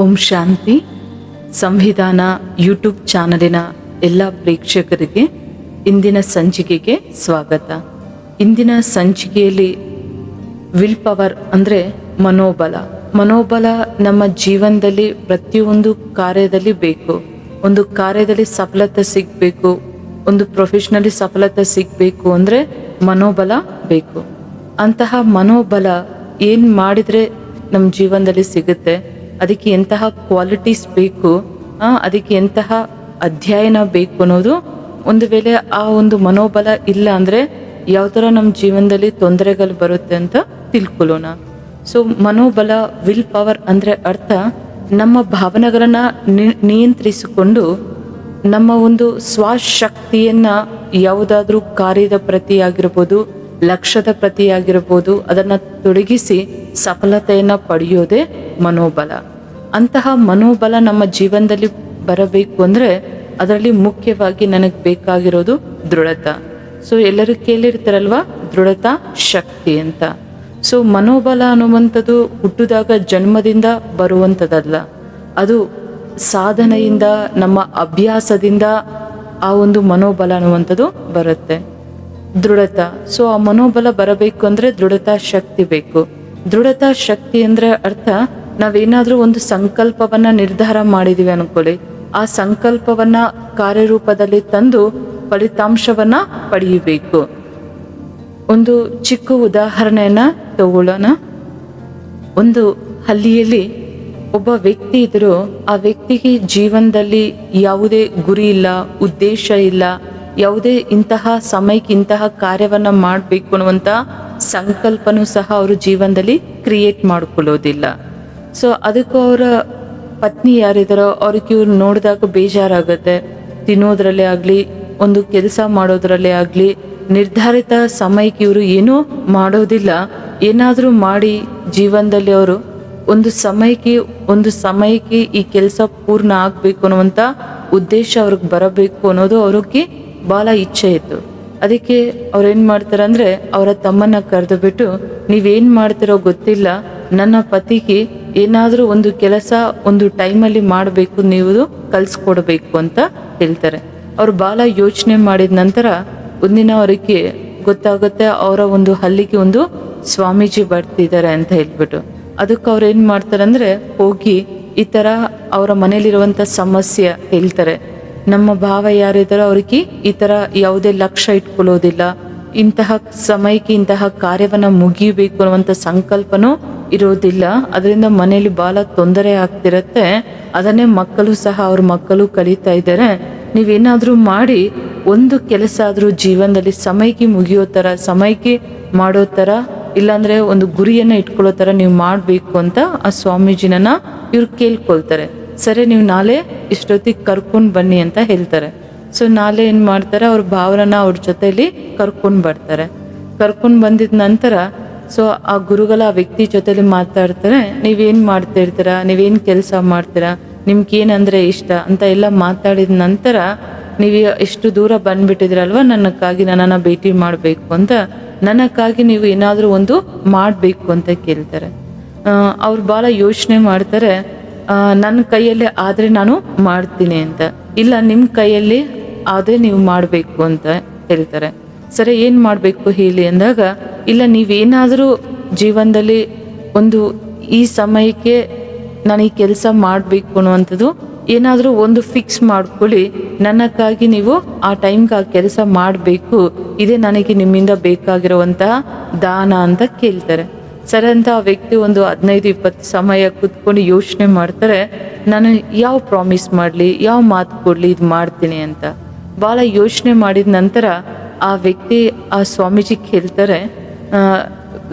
ಓಂ ಶಾಂತಿ. ಸಂವಿಧಾನ ಯೂಟ್ಯೂಬ್ ಚಾನಲಿನ ಎಲ್ಲ ಪ್ರೇಕ್ಷಕರಿಗೆ ಇಂದಿನ ಸಂಚಿಕೆಗೆ ಸ್ವಾಗತ. ಇಂದಿನ ಸಂಚಿಕೆಯಲ್ಲಿ ವಿಲ್ ಪವರ್ ಅಂದರೆ ಮನೋಬಲ. ಮನೋಬಲ ನಮ್ಮ ಜೀವನದಲ್ಲಿ ಪ್ರತಿಯೊಂದು ಕಾರ್ಯದಲ್ಲಿ ಬೇಕು. ಒಂದು ಕಾರ್ಯದಲ್ಲಿ ಸಫಲತೆ ಸಿಗಬೇಕು. ಒಂದು ಪ್ರೊಫೆಷ್ನಲಿ ಸಫಲತೆ ಸಿಗಬೇಕು ಅಂದರೆ ಮನೋಬಲ ಬೇಕು. ಅಂತಹ ಮನೋಬಲ ಏನು ಮಾಡಿದರೆ ನಮ್ಮ ಜೀವನದಲ್ಲಿ ಸಿಗುತ್ತೆ? ಅದಕ್ಕೆ ಎಂತಹ ಕ್ವಾಲಿಟೀಸ್ ಬೇಕು ಅದಕ್ಕೆ ಎಂತಹ ಅಧ್ಯಯನ ಬೇಕು ಅನ್ನೋದು ಒಂದು ವೇಳೆ ಆ ಒಂದು ಮನೋಬಲ ಇಲ್ಲ ಅಂದರೆ ಯಾವ ನಮ್ಮ ಜೀವನದಲ್ಲಿ ತೊಂದರೆಗಳು ಬರುತ್ತೆ ಅಂತ ತಿಳ್ಕೊಳ್ಳೋಣ. ಸೊ ಮನೋಬಲ ವಿಲ್ ಪವರ್ ಅಂದರೆ ಅರ್ಥ ನಮ್ಮ ಭಾವನೆಗಳನ್ನು ನಿಯಂತ್ರಿಸಿಕೊಂಡು ನಮ್ಮ ಒಂದು ಸ್ವಶಕ್ತಿಯನ್ನ ಯಾವುದಾದ್ರೂ ಕಾರ್ಯದ ಪ್ರತಿಯಾಗಿರ್ಬೋದು, ಲಕ್ಷ್ಯದ ಪ್ರತಿಯಾಗಿರ್ಬೋದು, ಅದನ್ನ ತೊಡಗಿಸಿ ಸಫಲತೆಯನ್ನ ಪಡೆಯೋದೇ ಮನೋಬಲ. ಅಂತಹ ಮನೋಬಲ ನಮ್ಮ ಜೀವನದಲ್ಲಿ ಬರಬೇಕು ಅಂದರೆ ಅದರಲ್ಲಿ ಮುಖ್ಯವಾಗಿ ನನಗೆ ಬೇಕಾಗಿರೋದು ದೃಢತ. ಸೊ ಎಲ್ಲರೂ ಕೇಳಿರ್ತಾರಲ್ವಾ? ದೃಢತಾ, ಶಕ್ತಿ ಅಂತ. ಸೊ ಮನೋಬಲ ಅನ್ನುವಂಥದ್ದು ಹುಟ್ಟಿದಾಗ ಜನ್ಮದಿಂದ ಬರುವಂಥದ್ದಲ್ಲ. ಅದು ಸಾಧನೆಯಿಂದ, ನಮ್ಮ ಅಭ್ಯಾಸದಿಂದ ಆ ಒಂದು ಮನೋಬಲ ಅನ್ನುವಂಥದ್ದು ಬರುತ್ತೆ. ದೃಢತಾ. ಸೊ ಆ ಮನೋಬಲ ಬರಬೇಕು ಅಂದರೆ ದೃಢತಾ, ಶಕ್ತಿ ಬೇಕು. ದೃಢತಾ, ಶಕ್ತಿ ಅಂದರೆ ಅರ್ಥ ನಾವೇನಾದ್ರೂ ಒಂದು ಸಂಕಲ್ಪವನ್ನ ನಿರ್ಧಾರ ಮಾಡಿದ್ದೀವಿ ಅನ್ಕೊಳ್ಳಿ. ಆ ಸಂಕಲ್ಪವನ್ನ ಕಾರ್ಯರೂಪದಲ್ಲಿ ತಂದು ಫಲಿತಾಂಶವನ್ನು ಪಡೆಯಬೇಕು. ಒಂದು ಚಿಕ್ಕ ಉದಾಹರಣೆಯನ್ನು ತಗೊಳ್ಳೋಣ. ಒಂದು ಹಳ್ಳಿಯಲ್ಲಿ ಒಬ್ಬ ವ್ಯಕ್ತಿ ಇದ್ದರೂ ಆ ವ್ಯಕ್ತಿಗೆ ಜೀವನದಲ್ಲಿ ಯಾವುದೇ ಗುರಿ ಇಲ್ಲ, ಉದ್ದೇಶ ಇಲ್ಲ, ಯಾವುದೇ ಇಂತಹ ಸಮಯಕ್ಕೆ ಇಂತಹ ಕಾರ್ಯವನ್ನ ಮಾಡಬೇಕು ಅನ್ನುವಂಥ ಸಂಕಲ್ಪನೂ ಸಹ ಅವರು ಜೀವನದಲ್ಲಿ ಕ್ರಿಯೇಟ್ ಮಾಡ್ಕೊಳ್ಳೋದಿಲ್ಲ. ಸೊ ಅದಕ್ಕೂ ಅವರ ಪತ್ನಿ ಯಾರಿದಾರೋ, ಅವ್ರಿಗೆ ಇವ್ರು ನೋಡಿದಾಗ ಬೇಜಾರಾಗುತ್ತೆ. ತಿನ್ನೋದ್ರಲ್ಲೇ ಆಗಲಿ, ಒಂದು ಕೆಲಸ ಮಾಡೋದ್ರಲ್ಲೇ ಆಗಲಿ, ನಿರ್ಧಾರಿತ ಸಮಯಕ್ಕೆ ಇವರು ಏನೂ ಮಾಡೋದಿಲ್ಲ. ಏನಾದರೂ ಮಾಡಿ ಜೀವನದಲ್ಲಿ ಅವರು ಒಂದು ಸಮಯಕ್ಕೆ ಒಂದು ಸಮಯಕ್ಕೆ ಈ ಕೆಲಸ ಪೂರ್ಣ ಆಗಬೇಕು ಅನ್ನುವಂಥ ಉದ್ದೇಶ ಅವ್ರಿಗೆ ಬರಬೇಕು ಅನ್ನೋದು ಅವ್ರಿಗೆ ಭಾಳ ಇಚ್ಛೆ ಇತ್ತು. ಅದಕ್ಕೆ ಅವ್ರೇನು ಮಾಡ್ತಾರೆ ಅಂದರೆ ಅವರ ತಮ್ಮನ್ನ ಕರೆದು ಬಿಟ್ಟು ನೀವೇನು ಮಾಡ್ತಿರೋ ಗೊತ್ತಿಲ್ಲ ನನ್ನ ಪತಿಗೆ ಏನಾದರೂ ಒಂದು ಕೆಲಸ ಒಂದು ಟೈಮಲ್ಲಿ ಮಾಡಬೇಕು ನೀವು ಕಲಿಸ್ಕೊಡ್ಬೇಕು ಅಂತ ಹೇಳ್ತಾರೆ. ಅವರು ಬಾಲ ಯೋಚನೆ ಮಾಡಿದ ನಂತರ ಒಂದಿನ ಅವರಿಗೆ ಗೊತ್ತಾಗುತ್ತೆ ಅವರ ಒಂದು ಹಲ್ಲಿಗೆ ಒಂದು ಸ್ವಾಮೀಜಿ ಬರ್ತಿದ್ದಾರೆ ಅಂತ ಹೇಳ್ಬಿಟ್ಟು. ಅದಕ್ಕೆ ಅವ್ರು ಏನು ಮಾಡ್ತಾರೆ ಅಂದರೆ ಹೋಗಿ ಈ ಥರ ಅವರ ಮನೇಲಿರುವಂಥ ಸಮಸ್ಯೆ ಹೇಳ್ತಾರೆ. ನಮ್ಮ ಭಾವ ಯಾರಿದ್ದಾರೋ ಅವ್ರಿಗೆ ಈ ಥರ ಯಾವುದೇ ಲಕ್ಷ್ಯ ಇಟ್ಕೊಳ್ಳೋದಿಲ್ಲ, ಇಂತಹ ಸಮಯಕ್ಕೆ ಇಂತಹ ಕಾರ್ಯವನ್ನು ಮುಗಿಬೇಕು ಅನ್ನುವಂಥ ಸಂಕಲ್ಪನೂ ಇರೋದಿಲ್ಲ ಅದರಿಂದ ಮನೆಯಲ್ಲಿ ಬಹಳ ತೊಂದರೆ ಆಗ್ತಿರತ್ತೆ. ಅದನ್ನೇ ಮಕ್ಕಳು ಸಹ ಅವ್ರ ಮಕ್ಕಳು ಕಲಿತಾ ಇದ್ದಾರೆ. ನೀವೇನಾದರೂ ಮಾಡಿ ಒಂದು ಕೆಲಸ ಆದರೂ ಜೀವನದಲ್ಲಿ ಸಮಯಕ್ಕೆ ಮುಗಿಯೋ ಥರ ಸಮಯಕ್ಕೆ ಮಾಡೋ ಥರ ಇಲ್ಲಾಂದರೆ ಒಂದು ಗುರಿಯನ್ನ ಇಟ್ಕೊಳ್ಳೋ ಥರ ನೀವು ಮಾಡಬೇಕು ಅಂತ ಆ ಸ್ವಾಮೀಜಿನ ಇವ್ರು ಕೇಳ್ಕೊಳ್ತಾರೆ. ಸರಿ, ನೀವು ನಾಳೆ ಇಷ್ಟೊತ್ತಿಗೆ ಕರ್ಕೊಂಡು ಬನ್ನಿ ಅಂತ ಹೇಳ್ತಾರೆ. ಸೊ, ನಾಳೆ ಏನು ಮಾಡ್ತಾರೆ, ಅವ್ರ ಭಾವನ ಅವ್ರ ಜೊತೆಯಲ್ಲಿ ಕರ್ಕೊಂಡು ಬರ್ತಾರೆ. ಕರ್ಕೊಂಡು ಬಂದಿದ ನಂತರ ಸೊ ಆ ಗುರುಗಳ ಆ ವ್ಯಕ್ತಿ ಜೊತೆಲಿ ಮಾತಾಡ್ತಾರೆ, ನೀವೇನು ಮಾಡ್ತಾ ಇರ್ತೀರಾ ನೀವೇನು ಕೆಲಸ ಮಾಡ್ತೀರಾ ನಿಮ್ಗೆ ಏನಂದರೆ ಇಷ್ಟ ಅಂತ ಎಲ್ಲ ಮಾತಾಡಿದ ನಂತರ ನೀವು ಎಷ್ಟು ದೂರ ಬಂದ್ಬಿಟ್ಟಿದ್ರಲ್ವ ನನಗಾಗಿ ನನ್ನನ್ನು ಭೇಟಿ ಮಾಡಬೇಕು ಅಂತ, ನನ್ನಕ್ಕಾಗಿ ನೀವು ಏನಾದರೂ ಒಂದು ಮಾಡಬೇಕು ಅಂತ ಕೇಳ್ತಾರೆ. ಅವ್ರು ಭಾಳ ಯೋಚನೆ ಮಾಡ್ತಾರೆ ನನ್ನ ಕೈಯಲ್ಲಿ ಆದರೆ ನಾನು ಮಾಡ್ತೀನಿ ಅಂತ, ಇಲ್ಲ ನಿಮ್ಮ ಕೈಯಲ್ಲಿ ಆದರೆ ನೀವು ಮಾಡಬೇಕು ಅಂತ ಹೇಳ್ತಾರೆ. ಸರಿ, ಏನು ಮಾಡಬೇಕು ಹೇಳಿ ಅಂದಾಗ, ಇಲ್ಲ, ನೀವೇನಾದರೂ ಜೀವನದಲ್ಲಿ ಒಂದು ಈ ಸಮಯಕ್ಕೆ ನಾನು ಈ ಕೆಲಸ ಮಾಡಬೇಕು ಅನ್ನುವಂಥದ್ದು, ಏನಾದರೂ ಒಂದು ಫಿಕ್ಸ್ ಮಾಡ್ಕೊಳ್ಳಿ. ನನ್ನಕ್ಕಾಗಿ ನೀವು ಆ ಟೈಮ್ಗೆ ಆ ಕೆಲಸ ಮಾಡಬೇಕು. ಇದೇ ನನಗೆ ನಿಮ್ಮಿಂದ ಬೇಕಾಗಿರುವಂತಹ ದಾನ ಅಂತ ಕೇಳ್ತಾರೆ. ಸರಿ ಅಂತ ಆ ವ್ಯಕ್ತಿ ಒಂದು ಹದಿನೈದು, ಇಪ್ಪತ್ತು ಸಮಯ ಕೂತ್ಕೊಂಡು ಯೋಚನೆ ಮಾಡ್ತಾರೆ, ನಾನು ಯಾವ ಪ್ರಾಮಿಸ್ ಮಾಡಲಿ, ಯಾವ ಮಾತು ಕೊಡಲಿ, ಇದು ಮಾಡ್ತೀನಿ ಅಂತ. ಭಾಳ ಯೋಚನೆ ಮಾಡಿದ ನಂತರ ಆ ವ್ಯಕ್ತಿ, ಆ ಸ್ವಾಮೀಜಿ ಕೇಳ್ತಾರೆ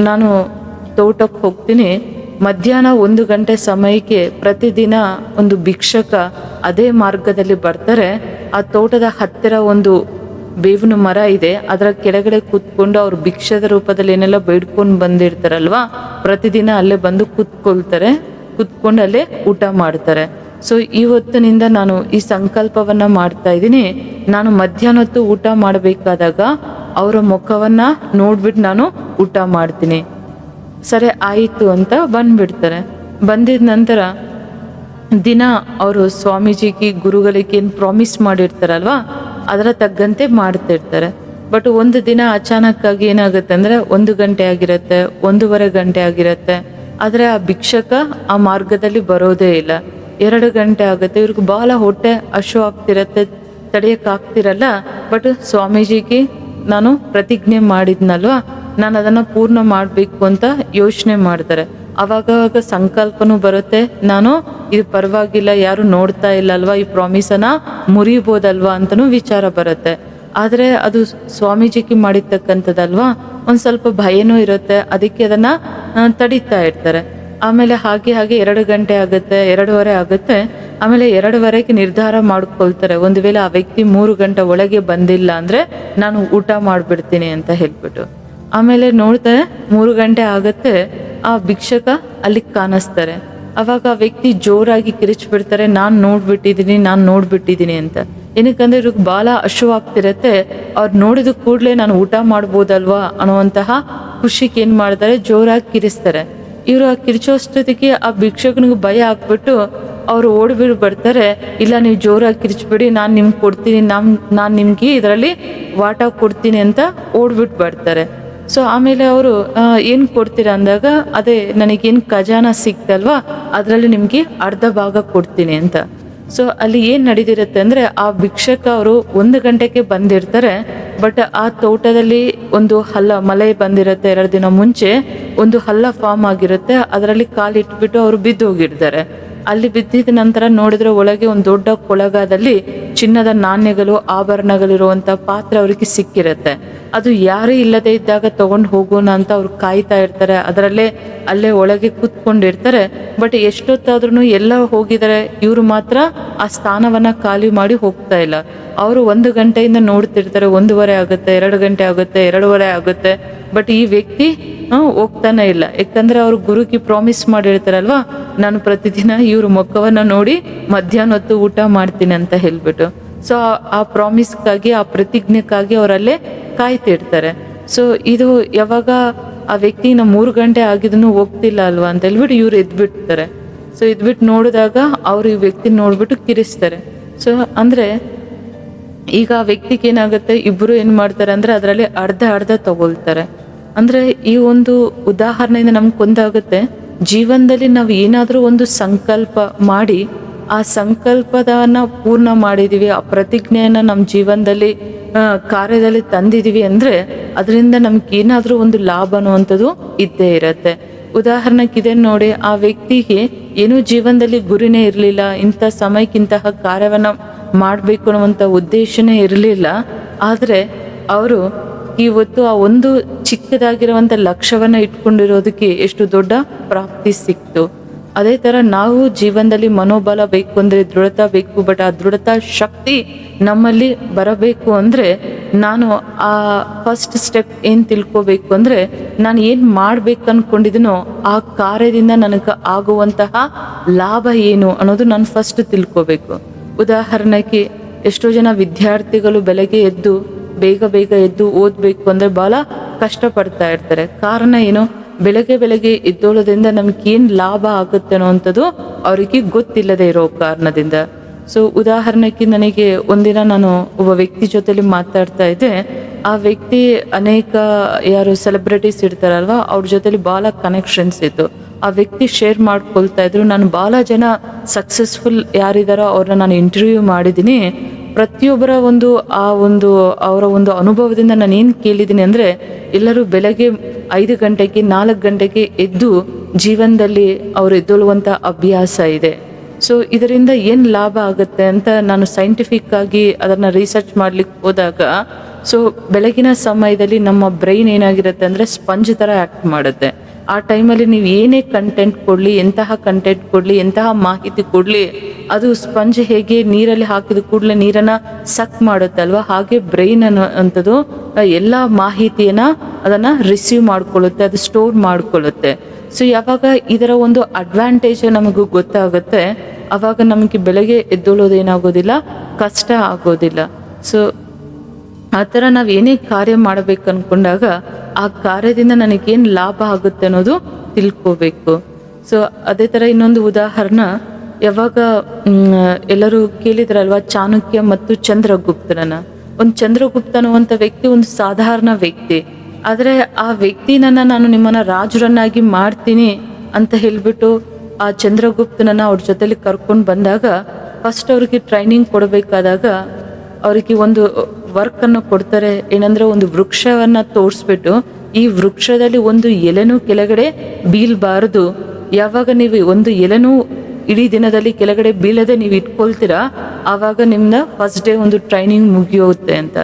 ನಾನು ತೋಟಕ್ಕೆ ಹೋಗ್ತೀನಿ. ಮಧ್ಯಾಹ್ನ ಒಂದು ಗಂಟೆ ಸಮಯಕ್ಕೆ ಪ್ರತಿದಿನ ಒಂದು ಭಿಕ್ಷಕ ಅದೇ ಮಾರ್ಗದಲ್ಲಿ ಬರ್ತಾರೆ. ಆ ತೋಟದ ಹತ್ತಿರ ಒಂದು ಬೇವಿನ ಮರ ಇದೆ. ಅದರ ಕೆಳಗಡೆ ಕೂತ್ಕೊಂಡು ಅವ್ರು ಭಿಕ್ಷದ ರೂಪದಲ್ಲಿ ಏನೆಲ್ಲ ಬೇಡ್ಕೊಂಡು ಬಂದಿರ್ತಾರಲ್ವಾ, ಪ್ರತಿದಿನ ಅಲ್ಲೇ ಬಂದು ಕೂತ್ಕೊಳ್ತಾರೆ. ಕೂತ್ಕೊಂಡು ಅಲ್ಲೇ ಊಟ ಮಾಡ್ತಾರೆ. ಸೊ ಇವತ್ತಿನಿಂದ ನಾನು ಈ ಸಂಕಲ್ಪವನ್ನ ಮಾಡ್ತಾ ಇದ್ದೀನಿ. ನಾನು ಮಧ್ಯಾಹ್ನ ಹೊತ್ತು ಊಟ ಮಾಡಬೇಕಾದಾಗ ಅವರ ಮುಖವನ್ನ ನೋಡ್ಬಿಟ್ಟು ನಾನು ಊಟ ಮಾಡ್ತೀನಿ. ಸರಿ, ಆಯಿತು ಅಂತ ಬಂದ್ಬಿಡ್ತಾರೆ. ಬಂದಿದ ನಂತರ ದಿನ ಅವರು ಸ್ವಾಮೀಜಿಗೆ ಗುರುಗಳಿಗೆ ಏನು ಪ್ರಾಮಿಸ್ ಮಾಡಿರ್ತಾರಲ್ವಾ, ಅದರ ತగ్గಂತೆ ಮಾಡ್ತಿರ್ತಾರೆ ಬಟ್ ಒಂದು ದಿನ ಅಚಾನಕ್ಕಾಗಿ ಏನಾಗುತ್ತೆ ಅಂದ್ರೆ ಒಂದು ಗಂಟೆ ಆಗಿರುತ್ತೆ, ಒಂದೂವರೆ ಗಂಟೆ ಆಗಿರುತ್ತೆ. ಆದರೆ ಆ ಭಿಕ್ಷಕ ಆ ಮಾರ್ಗದಲ್ಲಿ ಬರೋದೇ ಇಲ್ಲ. ಎರಡು ಗಂಟೆ ಆಗುತ್ತೆ. ಇವ್ರಿಗೆ ಬಹಳ ಹೊಟ್ಟೆ ಹಶು ಆಗ್ತಿರತ್ತೆ, ತಡೆಯೋಕ್ಕಾಗ್ತಿರಲ್ಲ. ಬಟ್ ಸ್ವಾಮೀಜಿಗೆ ನಾನು ಪ್ರತಿಜ್ಞೆ ಮಾಡಿದ್ನಲ್ವಾ? ನಾನು ಅದನ್ನು ಪೂರ್ಣ ಮಾಡಬೇಕು ಅಂತ ಯೋಚನೆ ಮಾಡ್ತಾರೆ. ಅವಾಗ ಅವಾಗ ಸಂಕಲ್ಪನೂ ಬರುತ್ತೆ. ನಾನು ಇದು ಪರವಾಗಿಲ್ಲ, ಯಾರು ನೋಡ್ತಾ ಇಲ್ಲ ಅಲ್ವಾ ಈ ಪ್ರಾಮಿಸನ್ನ ಮುರಿಬೋದಲ್ವಾ ಅಂತಲೂ ವಿಚಾರ ಬರುತ್ತೆ. ಆದರೆ ಅದು ಸ್ವಾಮೀಜಿಗೆ ಮಾಡಿರ್ತಕ್ಕಂಥದ್ದಲ್ವಾ? ಒಂದು ಸ್ವಲ್ಪ ಭಯನೂ ಇರುತ್ತೆ. ಅದಕ್ಕೆ ಅದನ್ನು ತಡೀತಾ ಇರ್ತಾರೆ. ಆಮೇಲೆ ಹಾಗೆ ಹಾಗೆ ಎರಡು ಗಂಟೆ ಆಗುತ್ತೆ, ಎರಡೂವರೆ ಆಗುತ್ತೆ. ಆಮೇಲೆ ಎರಡುವರೆಗೆ ನಿರ್ಧಾರ ಮಾಡ್ಕೊಳ್ತಾರೆ. ಒಂದು ವೇಳೆ ಆ ವ್ಯಕ್ತಿ ಮೂರು ಗಂಟೆ ಒಳಗೆ ಬಂದಿಲ್ಲ ಅಂದ್ರೆ ನಾನು ಊಟ ಮಾಡ್ಬಿಡ್ತೀನಿ ಅಂತ ಹೇಳ್ಬಿಟ್ಟು. ಆಮೇಲೆ ನೋಡ್ತಾರೆ ಮೂರು ಗಂಟೆ ಆಗುತ್ತೆ, ಆ ಭಿಕ್ಷಕ ಅಲ್ಲಿ ಕಾಣಿಸ್ತಾರೆ. ಅವಾಗ ಆ ವ್ಯಕ್ತಿ ಜೋರಾಗಿ ಕಿರಿಚ್ಬಿಡ್ತಾರೆ, ನಾನು ನೋಡ್ಬಿಟ್ಟಿದೀನಿ ನಾನು ನೋಡ್ಬಿಟ್ಟಿದೀನಿ ಅಂತ. ಏನಕ್ಕಂದ್ರೆ ಇವ್ರಿಗೆ ಬಾಲ ಆಗ್ತಿರತ್ತೆ ಅವ್ರು ನೋಡಿದ ಕೂಡಲೇ ನಾನು ಊಟ ಮಾಡ್ಬೋದಲ್ವಾ ಅನ್ನುವಂತಹ ಖುಷಿಗೆ ಏನ್ ಮಾಡ್ತಾರೆ, ಜೋರಾಗಿ ಕಿರಿಸ್ತಾರೆ. ಇವರು ಆ ಕಿರ್ಚೋಷ್ಟೊತ್ತಿಗೆ ಆ ಭಿಕ್ಷಕನಿಗೆ ಭಯ ಆಗ್ಬಿಟ್ಟು ಅವರು ಓಡಿಬಿಡ್ ಬರ್ತಾರೆ. ಇಲ್ಲ, ನೀವು ಜೋರಾಗಿ ಕಿರ್ಚ್ಬಿಡಿ, ನಾನು ನಿಮ್ಗೆ ಕೊಡ್ತೀನಿ, ನಮ್, ನಾನು ನಿಮ್ಗೆ ಇದರಲ್ಲಿ ವಾಟ ಕೊಡ್ತೀನಿ ಅಂತ ಓಡ್ಬಿಟ್ಟು ಬರ್ತಾರೆ. ಸೊ ಆಮೇಲೆ ಅವರು ಏನು ಕೊಡ್ತೀರಾ ಅಂದಾಗ, ಅದೇ ನನಗೇನು ಖಜಾನ ಸಿಕ್ತಲ್ವಾ ಅದರಲ್ಲಿ ನಿಮಗೆ ಅರ್ಧ ಭಾಗ ಕೊಡ್ತೀನಿ ಅಂತ. ಸೊ ಅಲ್ಲಿ ಏನು ನಡೀತಿರುತ್ತೆ ಅಂದ್ರೆ ಆ ಭಿಕ್ಷಕ ಅವರು ಒಂದು ಗಂಟೆಗೆ ಬಂದಿರ್ತಾರೆ ಬಟ್ ಆ ತೋಟದಲ್ಲಿ ಒಂದು ಹಲ್ಲ ಮಳೆ ಬಂದಿರುತ್ತೆ ಎರಡು ದಿನ ಮುಂಚೆ, ಒಂದು ಹಲ್ಲ ಫಾರ್ಮ್ ಆಗಿರುತ್ತೆ, ಅದರಲ್ಲಿ ಕಾಲಿಟ್ಬಿಟ್ಟು ಅವರು ಬಿದ್ದು ಹೋಗಿರ್ತಾರೆ ಅಲ್ಲಿ ಬಿದ್ದಿದ ನಂತರ ನೋಡಿದ್ರೆ ಒಳಗೆ ಒಂದು ದೊಡ್ಡ ಕೊಳಗದಲ್ಲಿ ಚಿನ್ನದ ನಾಣ್ಯಗಳು, ಆಭರಣಗಳಿರುವಂತ ಪಾತ್ರ ಅವರಿಗೆ ಸಿಕ್ಕಿರುತ್ತೆ. ಅದು ಯಾರೇ ಇಲ್ಲದೆ ಇದ್ದಾಗ ತಗೊಂಡು ಹೋಗೋಣ ಅಂತ ಅವ್ರು ಕಾಯ್ತಾ ಇರ್ತಾರೆ. ಅದರಲ್ಲೇ ಅಲ್ಲೇ ಒಳಗೆ ಕೂತ್ಕೊಂಡಿರ್ತಾರೆ. ಬಟ್ ಎಷ್ಟೊತ್ತಾದ್ರೂ ಎಲ್ಲ ಹೋಗಿದ್ದಾರೆ ಇವರು ಮಾತ್ರ ಆ ಸ್ಥಾನವನ್ನ ಖಾಲಿ ಮಾಡಿ ಹೋಗ್ತಾ ಇಲ್ಲ. ಅವರು ಒಂದು ಗಂಟೆಯಿಂದ ನೋಡ್ತಿರ್ತಾರೆ, ಒಂದೂವರೆ ಆಗುತ್ತೆ, ಎರಡು ಗಂಟೆ ಆಗುತ್ತೆ, ಎರಡೂವರೆ ಆಗುತ್ತೆ. ಬಟ್ ಈ ವ್ಯಕ್ತಿ ಹೋಗ್ತಾನೆ ಇಲ್ಲ. ಯಾಕಂದ್ರೆ ಅವರು ಗುರುಗೆ ಪ್ರಾಮಿಸ್ ಮಾಡಿರ್ತಾರಲ್ವಾ? ನಾನು ಪ್ರತಿದಿನ ಇವ್ರ ಮುಖವನ್ನ ನೋಡಿ ಮಧ್ಯಾಹ್ನ ಹೊತ್ತು ಊಟ ಮಾಡ್ತೀನಿ ಅಂತ ಹೇಳ್ಬಿಟ್ಟು. ಸೊ ಆ ಪ್ರಾಮಿಸ್ಗಾಗಿ ಆ ಪ್ರತಿಜ್ಞೆಗಾಗಿ ಅವರಲ್ಲೇ ಕಾಯ್ತಿರ್ತಾರೆ ಸೊ ಇದು ಯಾವಾಗ ಆ ವ್ಯಕ್ತಿ ಇನ್ನು ಮೂರು ಗಂಟೆ ಆಗಿದನು ಹೋಗ್ತಿಲ್ಲ ಅಲ್ವಾ ಅಂತ ಹೇಳ್ಬಿಟ್ಟು ಇವ್ರು ಎದ್ಬಿಡ್ತಾರೆ. ಸೊ ಎದ್ಬಿಟ್ಟು ನೋಡಿದಾಗ ಅವ್ರು ಈ ವ್ಯಕ್ತಿ ನೋಡ್ಬಿಟ್ಟು ಕಿರಿಸ್ತಾರೆ. ಸೊ ಅಂದ್ರೆ ಈಗ ಆ ವ್ಯಕ್ತಿಗೆ ಏನಾಗುತ್ತೆ? ಇಬ್ರು ಏನ್ ಮಾಡ್ತಾರೆ ಅಂದ್ರೆ ಅದರಲ್ಲಿ ಅರ್ಧ ಅರ್ಧ ತಗೊಳ್ತಾರೆ. ಅಂದ್ರೆ ಈ ಒಂದು ಉದಾಹರಣೆಯಿಂದ ನಮ್ಗೆ ಒಂದಾಗುತ್ತೆ. ಜೀವನದಲ್ಲಿ ನಾವು ಏನಾದರೂ ಒಂದು ಸಂಕಲ್ಪ ಮಾಡಿ, ಆ ಸಂಕಲ್ಪದನ್ನ ಪೂರ್ಣ ಮಾಡಿದೀವಿ, ಆ ಪ್ರತಿಜ್ಞೆಯನ್ನ ನಮ್ಮ ಜೀವನದಲ್ಲಿ ಕಾರ್ಯದಲ್ಲಿ ತಂದಿದೀವಿ ಅಂದ್ರೆ ಅದರಿಂದ ನಮ್ಗೆ ಏನಾದರೂ ಒಂದು ಲಾಭ ಅನ್ನುವಂಥದ್ದು ಇದ್ದೇ ಇರತ್ತೆ. ಉದಾಹರಣೆಗೆ ಇದೆ ನೋಡಿ, ಆ ವ್ಯಕ್ತಿಗೆ ಏನೂ ಜೀವನದಲ್ಲಿ ಗುರಿನೇ ಇರಲಿಲ್ಲ, ಇಂಥ ಸಮಯಕ್ಕಿಂತಹ ಕಾರ್ಯವನ್ನು ಮಾಡಬೇಕು ಅನ್ನುವಂಥ ಉದ್ದೇಶನೇ ಇರಲಿಲ್ಲ. ಆದರೆ ಅವರು ಇವತ್ತು ಆ ಒಂದು ಚಿಕ್ಕದಾಗಿರುವಂಥ ಲಕ್ಷ್ಯವನ್ನು ಇಟ್ಕೊಂಡಿರೋದಕ್ಕೆ ಎಷ್ಟು ದೊಡ್ಡ ಪ್ರಾಪ್ತಿ ಸಿಕ್ತು. ಅದೇ ತರ ನಾವು ಜೀವನದಲ್ಲಿ ಮನೋಬಲ ಬೇಕು ಅಂದ್ರೆ ದೃಢತ ಬೇಕು ಬಟ್ ಆ ದೃಢತಾ ಶಕ್ತಿ ನಮ್ಮಲ್ಲಿ ಬರಬೇಕು ಅಂದ್ರೆ ನಾನು ಆ ಫಸ್ಟ್ ಸ್ಟೆಪ್ ಏನು ತಿಳ್ಕೋಬೇಕು ಅಂದ್ರೆ ನಾನು ಏನು ಮಾಡ್ಬೇಕು ಅಂದ್ಕೊಂಡಿದ್ದೀನೋ ಆ ಕಾರ್ಯದಿಂದ ನನಗೆ ಆಗುವಂತಹ ಲಾಭ ಏನು ಅನ್ನೋದು ನಾನು ಫಸ್ಟ್ ತಿಳ್ಕೋಬೇಕು. ಉದಾಹರಣೆಗೆ ಎಷ್ಟೋ ಜನ ವಿದ್ಯಾರ್ಥಿಗಳು ಬೆಳಗ್ಗೆ ಎದ್ದು ಬೇಗ ಬೇಗ ಎದ್ದು ಓದ್ಬೇಕು ಅಂದ್ರೆ ಬಹಳ ಕಷ್ಟಪಡ್ತಾ ಇರ್ತಾರೆ. ಕಾರಣ ಏನು? ಬೆಳಗ್ಗೆ ಬೆಳಗ್ಗೆ ಎದ್ದೋಳೋದ್ರಿಂದ ನಮ್ಗೆ ಏನ್ ಲಾಭ ಆಗುತ್ತೆ ಅನ್ನೋವಂಥದ್ದು ಅವರಿಗೆ ಗೊತ್ತಿಲ್ಲದೆ ಇರೋ ಕಾರಣದಿಂದ. ಸೊ ಉದಾಹರಣೆಗೆ ನನಗೆ ಒಂದಿನ ನಾನು ಒಬ್ಬ ವ್ಯಕ್ತಿ ಜೊತೆಲಿ ಮಾತಾಡ್ತಾ ಇದ್ದೆ. ಆ ವ್ಯಕ್ತಿ ಅನೇಕ ಯಾರು ಸೆಲೆಬ್ರಿಟೀಸ್ ಇರ್ತಾರಲ್ವಾ, ಅವ್ರ ಜೊತೆಲಿ ಭಾಳ ಕನೆಕ್ಷನ್ಸ್ ಇತ್ತು. ಆ ವ್ಯಕ್ತಿ ಶೇರ್ ಮಾಡ್ಕೊಳ್ತಾ ಇದ್ರು. ನಾನು ಭಾಳ ಜನ ಸಕ್ಸಸ್ಫುಲ್ ಯಾರಿದಾರೋ ಅವ್ರನ್ನ ನಾನು ಇಂಟರ್ವ್ಯೂ ಮಾಡಿದ್ದೀನಿ. ಪ್ರತಿಯೊಬ್ಬರ ಒಂದು, ಆ ಒಂದು, ಅವರ ಒಂದು ಅನುಭವದಿಂದ ನಾನು ಏನು ಕೇಳಿದ್ದೀನಿ ಅಂದರೆ, ಎಲ್ಲರೂ ಬೆಳಗ್ಗೆ ಐದು ಗಂಟೆಗೆ, ನಾಲ್ಕು ಗಂಟೆಗೆ ಎದ್ದು ಜೀವನದಲ್ಲಿ ಅವರು ಎದ್ದೊಳ್ಳುವಂಥ ಅಭ್ಯಾಸ ಇದೆ. ಸೊ ಇದರಿಂದ ಏನು ಲಾಭ ಆಗುತ್ತೆ ಅಂತ ನಾನು ಸೈಂಟಿಫಿಕ್ ಆಗಿ ಅದನ್ನು ರಿಸರ್ಚ್ ಮಾಡ್ಲಿಕ್ಕೆ ಹೋದಾಗ ಸೊ ಬೆಳಗಿನ ಸಮಯದಲ್ಲಿ ನಮ್ಮ ಬ್ರೈನ್ ಏನಾಗಿರುತ್ತೆ ಅಂದರೆ ಸ್ಪಂಜ್ ಥರ ಆ್ಯಕ್ಟ್ ಮಾಡುತ್ತೆ. ಆ ಟೈಮಲ್ಲಿ ನೀವು ಏನೇ ಕಂಟೆಂಟ್ ಕೊಡಲಿ, ಎಂತಹ ಕಂಟೆಂಟ್ ಕೊಡಲಿ, ಎಂತಹ ಮಾಹಿತಿ ಕೊಡಲಿ, ಅದು ಸ್ಪಂಜ್ ಹೇಗೆ ನೀರಲ್ಲಿ ಹಾಕಿದ ಕೂಡಲೇ ನೀರನ್ನು ಸಕ್ ಮಾಡುತ್ತಲ್ವಾ? ಹಾಗೆ ಬ್ರೈನ್ ಅನ್ನೋ ಅಂಥದ್ದು ಎಲ್ಲ ಮಾಹಿತಿಯನ್ನು ಅದನ್ನು ರಿಸೀವ್ ಮಾಡ್ಕೊಳ್ಳುತ್ತೆ, ಅದು ಸ್ಟೋರ್ ಮಾಡ್ಕೊಳ್ಳುತ್ತೆ. ಸೊ ಯಾವಾಗ ಇದರ ಒಂದು ಅಡ್ವಾಂಟೇಜ್ ನಮಗೂ ಗೊತ್ತಾಗುತ್ತೆ ಆವಾಗ ನಮಗೆ ಬೆಳಗ್ಗೆ ಎದ್ದೊಳೋದೇನಾಗೋದಿಲ್ಲ, ಕಷ್ಟ ಆಗೋದಿಲ್ಲ. ಸೊ ಆ ಥರ ನಾವು ಏನೇ ಕಾರ್ಯ ಮಾಡಬೇಕು ಅನ್ಕೊಂಡಾಗ ಆ ಕಾರ್ಯದಿಂದ ನನಗೇನು ಲಾಭ ಆಗುತ್ತೆ ಅನ್ನೋದು ತಿಳ್ಕೋಬೇಕು. ಸೊ ಅದೇ ಥರ ಇನ್ನೊಂದು ಉದಾಹರಣೆ, ಯಾವಾಗ ಎಲ್ಲರೂ ಕೇಳಿದ್ರಲ್ವಾ ಚಾಣಕ್ಯ ಮತ್ತು ಚಂದ್ರಗುಪ್ತನನ್ನ? ಒಂದು ಚಂದ್ರಗುಪ್ತ ಅನ್ನುವಂಥ ವ್ಯಕ್ತಿ ಒಂದು ಸಾಧಾರಣ ವ್ಯಕ್ತಿ. ಆದರೆ ಆ ವ್ಯಕ್ತಿನನ್ನ ನಾನು ನಿಮ್ಮನ್ನ ರಾಜರನ್ನಾಗಿ ಮಾಡ್ತೀನಿ ಅಂತ ಹೇಳ್ಬಿಟ್ಟು ಆ ಚಂದ್ರಗುಪ್ತನನ್ನ ಅವ್ರ ಜೊತೆಲಿ ಕರ್ಕೊಂಡು ಬಂದಾಗ ಫಸ್ಟ್ ಅವ್ರಿಗೆ ಟ್ರೈನಿಂಗ್ ಕೊಡಬೇಕಾದಾಗ ಅವರಿಗೆ ಒಂದು ವರ್ಕ್ ಅನ್ನು ಕೊಡ್ತಾರೆ. ಏನಂದ್ರೆ ಒಂದು ವೃಕ್ಷವನ್ನ ತೋರಿಸ್ಬಿಟ್ಟು ಈ ವೃಕ್ಷದಲ್ಲಿ ಒಂದು ಎಲೆನೂ ಕೆಳಗಡೆ ಬೀಳ್ಬಾರದು. ಯಾವಾಗ ನೀವು ಒಂದು ಎಲೆನೂ ಇಡೀ ದಿನದಲ್ಲಿ ಕೆಳಗಡೆ ಬೀಳದೆ ನೀವು ಇಟ್ಕೊಳ್ತೀರಾ, ಆವಾಗ ನಿಮ್ನ ಫಸ್ಟ್ ಡೇ ಒಂದು ಟ್ರೈನಿಂಗ್ ಮುಗಿಯೋಗುತ್ತೆ ಅಂತ.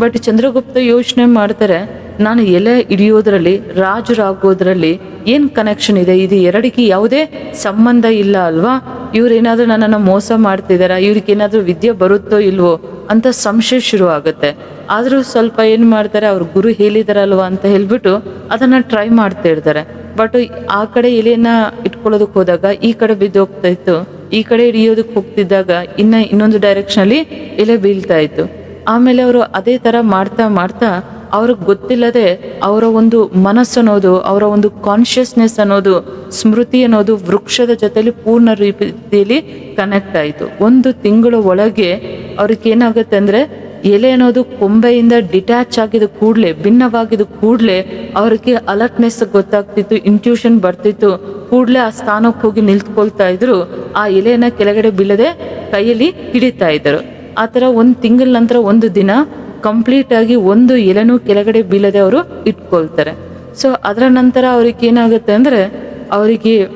ಬಟ್ ಚಂದ್ರಗುಪ್ತ ಯೋಚನೆ ಮಾಡ್ತಾರೆ, ನಾನು ಎಲೆ ಹಿಡಿಯೋದ್ರಲ್ಲಿ, ರಾಜರಾಗೋದ್ರಲ್ಲಿ ಏನ್ ಕನೆಕ್ಷನ್ ಇದೆ? ಇದು ಎರಡಕ್ಕೆ ಯಾವುದೇ ಸಂಬಂಧ ಇಲ್ಲ ಅಲ್ವಾ? ಇವ್ರೇನಾದ್ರೂ ನನ್ನನ್ನು ಮೋಸ ಮಾಡ್ತಿದಾರ? ಇವ್ರಿಗೆ ಏನಾದ್ರೂ ವಿದ್ಯೆ ಬರುತ್ತೋ ಇಲ್ವೋ? ಅಂತ ಸಂಶಯ ಶುರು ಆಗುತ್ತೆ ಆದ್ರೂ ಸ್ವಲ್ಪ ಏನು ಮಾಡ್ತಾರೆ, ಅವ್ರ ಗುರು ಹೇಳಿದಾರಲ್ವಾ ಅಂತ ಹೇಳ್ಬಿಟ್ಟು ಅದನ್ನ ಟ್ರೈ ಮಾಡ್ತಾ ಇರ್ತಾರೆ. ಬಟ್ ಆ ಕಡೆ ಎಲೆಯನ್ನ ಇಟ್ಕೊಳ್ಳೋದಕ್ಕೆ ಹೋದಾಗ, ಈ ಕಡೆ ಬಿದ್ದು ಹೋಗ್ತಾ ಇತ್ತು, ಈ ಕಡೆ ಹಿಡಿಯೋದಕ್ಕೆ ಹೋಗ್ತಿದ್ದಾಗ ಇನ್ನ ಇನ್ನೊಂದು ಡೈರೆಕ್ಷನಲ್ಲಿ ಎಲೆ ಬೀಳ್ತಾ ಇತ್ತು. ಆಮೇಲೆ ಅವರು ಅದೇ ತರ ಮಾಡ್ತಾ ಮಾಡ್ತಾ ಅವ್ರಿಗೆ ಗೊತ್ತಿಲ್ಲದೆ ಅವರ ಒಂದು ಮನಸ್ಸು ಅನ್ನೋದು, ಅವರ ಒಂದು ಕಾನ್ಷಿಯಸ್ನೆಸ್ ಅನ್ನೋದು, ಸ್ಮೃತಿ ಅನ್ನೋದು ವೃಕ್ಷದ ಜೊತೆಲಿ ಪೂರ್ಣ ರೀತಿಯಲ್ಲಿ ಕನೆಕ್ಟ್ ಆಯಿತು. ಒಂದು ತಿಂಗಳ ಒಳಗೆ ಅವ್ರಿಗೆ ಏನಾಗುತ್ತೆ ಅಂದರೆ ಎಲೆ ಅನ್ನೋದು ಕೊಂಬೆಯಿಂದ ಡಿಟ್ಯಾಚ್ ಆಗಿದ ಕೂಡಲೇ, ಭಿನ್ನವಾಗಿದ ಕೂಡಲೇ ಅವ್ರಿಗೆ ಅಲರ್ಟ್ನೆಸ್ ಗೊತ್ತಾಗ್ತಿತ್ತು ಇಂಟ್ಯೂಷನ್ ಬರ್ತಿತ್ತು. ಕೂಡಲೇ ಆ ಸ್ಥಾನಕ್ಕೆ ಹೋಗಿ ನಿಲ್ತ್ಕೊಳ್ತಾ ಇದ್ರು. ಆ ಎಲೆಯನ್ನು ಕೆಳಗಡೆ ಬೀಳದೆ ಕೈಯಲ್ಲಿ ಹಿಡಿತಾ ಇದ್ದರು. ಆ ಥರ ಒಂದು ತಿಂಗಳ ನಂತರ ಒಂದು ದಿನ ಕಂಪ್ಲೀಟ್ ಆಗಿ ಒಂದು ಎಲೆನೂ ಕೆಳಗಡೆ ಬೀಳದೆ ಅವರು ಇಟ್ಕೊಳ್ತಾರೆ. ಸೊ ಅದರ ನಂತರ ಅವ್ರಿಗೆ ಏನಾಗುತ್ತೆ ಅಂದ್ರೆ, ಅವರಿಗೆ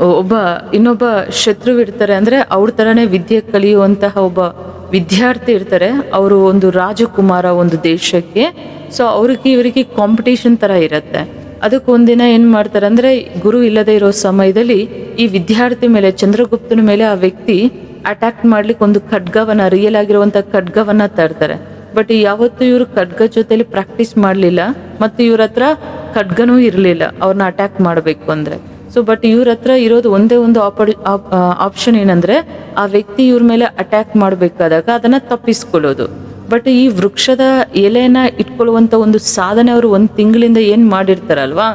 ಒಬ್ಬ ಇನ್ನೊಬ್ಬ ಶತ್ರು ಇರ್ತಾರೆ ಅಂದ್ರೆ, ಅವ್ರ ತರನೇ ವಿದ್ಯೆ ಕಲಿಯುವಂತಹ ಒಬ್ಬ ವಿದ್ಯಾರ್ಥಿ ಇರ್ತಾರೆ. ಅವರು ಒಂದು ರಾಜಕುಮಾರ ಒಂದು ದೇಶಕ್ಕೆ. ಸೊ ಅವ್ರಿಗೆ ಇವರಿಗೆ ಕಾಂಪಿಟೇಷನ್ ತರ ಇರುತ್ತೆ. ಅದಕ್ಕೆ ಒಂದಿನ ಏನ್ ಮಾಡ್ತಾರೆ ಅಂದ್ರೆ, ಗುರು ಇಲ್ಲದೆ ಇರೋ ಸಮಯದಲ್ಲಿ ಈ ವಿದ್ಯಾರ್ಥಿ ಮೇಲೆ, ಚಂದ್ರಗುಪ್ತನ ಮೇಲೆ ಆ ವ್ಯಕ್ತಿ ಅಟ್ಯಾಕ್ ಮಾಡ್ಲಿಕ್ಕೆ ಒಂದು ಖಡ್ಗವನ್ನ ರಿಯಲ್ ಆಗಿರುವಂತ ಖಡ್ಗವನ್ನ ತರ್ತಾರೆ. ಬಟ್ ಯಾವತ್ತು ಇವರು ಖಡ್ಗ ಜೊತೆಲಿ ಪ್ರಾಕ್ಟೀಸ್ ಮಾಡಲಿಲ್ಲ ಮತ್ತು ಇವ್ರ ಹತ್ರ ಖಡ್ಗನೂ ಇರಲಿಲ್ಲ ಅವ್ರನ್ನ ಅಟ್ಯಾಕ್ ಮಾಡಬೇಕು ಅಂದ್ರೆ. ಸೊ ಬಟ್ ಇವ್ರ ಹತ್ರ ಇರೋದು ಒಂದೇ ಒಂದು ಆಪ್ಷನ್ ಏನಂದ್ರೆ ಆ ವ್ಯಕ್ತಿ ಇವ್ರ ಮೇಲೆ ಅಟ್ಯಾಕ್ ಮಾಡಬೇಕಾದಾಗ ಅದನ್ನ ತಪ್ಪಿಸ್ಕೊಳ್ಳೋದು. ಬಟ್ ಈ ವೃಕ್ಷದ ಎಲೆನ ಇಟ್ಕೊಳ್ಳುವಂತ ಒಂದು ಸಾಧನೆ ಅವರು ಒಂದು ತಿಂಗಳಿಂದ ಏನು ಮಾಡಿರ್ತಾರಲ್ವಾ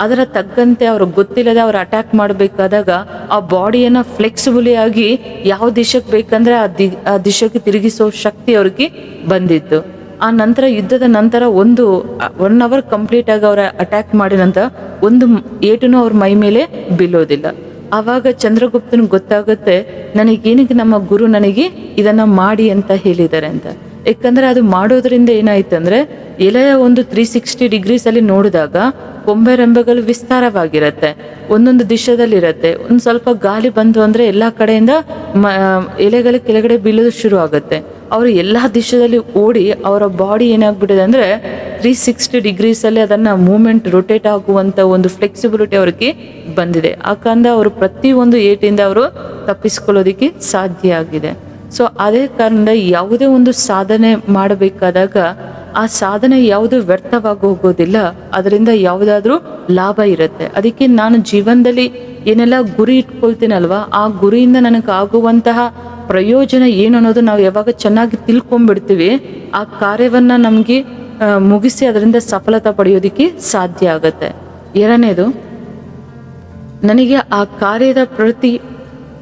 ಅದರ ತಕ್ಕಂತೆ ಅವ್ರಿಗೆ ಗೊತ್ತಿಲ್ಲದೆ ಅವ್ರು ಅಟ್ಯಾಕ್ ಮಾಡಬೇಕಾದಾಗ ಆ ಬಾಡಿಯನ್ನ ಫ್ಲೆಕ್ಸಿಬಲಿ ಆಗಿ ಯಾವ ದಿಶಕ್ಕೆ ಬೇಕಂದ್ರೆ ಆ ದಿ, ಆ ದಿಶಕ್ಕೆ ತಿರುಗಿಸೋ ಶಕ್ತಿ ಅವ್ರಿಗೆ ಬಂದಿತ್ತು. ಆ ನಂತರ ಯುದ್ಧದ ನಂತರ ಒಂದು ಒನ್ ಅವರ್ ಕಂಪ್ಲೀಟ್ ಆಗಿ ಅವರ ಅಟ್ಯಾಕ್ ಮಾಡಿದ ಒಂದು ಏಟುನೂ ಅವ್ರ ಮೈ ಮೇಲೆ ಬೀಳೋದಿಲ್ಲ. ಆವಾಗ ಚಂದ್ರಗುಪ್ತನ್ ಗೊತ್ತಾಗುತ್ತೆ ನನಗೇನಿಗೆ ನಮ್ಮ ಗುರು ನನಗೆ ಇದನ್ನ ಮಾಡಿ ಅಂತ ಹೇಳಿದ್ದಾರೆ ಅಂತ. ಯಾಕಂದ್ರೆ ಅದು ಮಾಡೋದ್ರಿಂದ ಏನಾಯ್ತು ಅಂದ್ರೆ ಎಲೆಯ ಒಂದು ತ್ರೀ ಸಿಕ್ಸ್ಟಿ ಡಿಗ್ರೀಸ್ ಅಲ್ಲಿ ನೋಡಿದಾಗ ಕೊಂಬೆ ರೆಂಬೆಗಳು ವಿಸ್ತಾರವಾಗಿರತ್ತೆ. ಒಂದೊಂದು ದಿಶದಲ್ಲಿರತ್ತೆ. ಒಂದು ಸ್ವಲ್ಪ ಗಾಳಿ ಬಂತು ಅಂದ್ರೆ ಎಲ್ಲಾ ಕಡೆಯಿಂದ ಮ ಎಲೆಗಳು ಕೆಳಗಡೆ ಬೀಳೋದು ಶುರು ಆಗುತ್ತೆ. ಅವರು ಎಲ್ಲಾ ದಿಶದಲ್ಲಿ ಓಡಿ ಅವರ ಬಾಡಿ ಏನಾಗ್ಬಿಟ್ಟಿದೆ ಅಂದ್ರೆ ತ್ರೀ ಸಿಕ್ಸ್ಟಿ ಡಿಗ್ರೀಸ್ ಅಲ್ಲಿ ಅದನ್ನ ಮೂವ್ಮೆಂಟ್ ರೊಟೇಟ್ ಆಗುವಂತ ಒಂದು ಫ್ಲೆಕ್ಸಿಬಿಲಿಟಿ ಅವ್ರಿಗೆ ಬಂದಿದೆ. ಯಾಕಂದ್ರೆ ಅವರು ಪ್ರತಿ ಒಂದು ಏಟಿಂದ ಅವರು ತಪ್ಪಿಸ್ಕೊಳ್ಳೋದಿಕ್ಕೆ ಸಾಧ್ಯ ಆಗಿದೆ. ಸೊ ಅದೇ ಕಾರಣದಿಂದ ಯಾವುದೇ ಒಂದು ಸಾಧನೆ ಮಾಡಬೇಕಾದಾಗ ಆ ಸಾಧನೆ ಯಾವುದು ವ್ಯರ್ಥವಾಗಿ ಹೋಗೋದಿಲ್ಲ, ಅದರಿಂದ ಯಾವುದಾದ್ರೂ ಲಾಭ ಇರುತ್ತೆ. ಅದಕ್ಕೆ ನಾನು ಜೀವನದಲ್ಲಿ ಏನೆಲ್ಲ ಗುರಿ ಇಟ್ಕೊಳ್ತೀನಲ್ವಾ, ಆ ಗುರಿಯಿಂದ ನನಗೆ ಆಗುವಂತಹ ಪ್ರಯೋಜನ ಏನು ಅನ್ನೋದು ನಾವು ಯಾವಾಗ ಚೆನ್ನಾಗಿ ತಿಳ್ಕೊಂಡ್ಬಿಡ್ತೀವಿ ಆ ಕಾರ್ಯವನ್ನ ನಮಗೆ ಮುಗಿಸಿ ಅದರಿಂದ ಸಫಲತೆ ಪಡೆಯೋದಿಕ್ಕೆ ಸಾಧ್ಯ ಆಗುತ್ತೆ. ಎರಡನೇದು, ನನಗೆ ಆ ಕಾರ್ಯದ ಪ್ರತಿ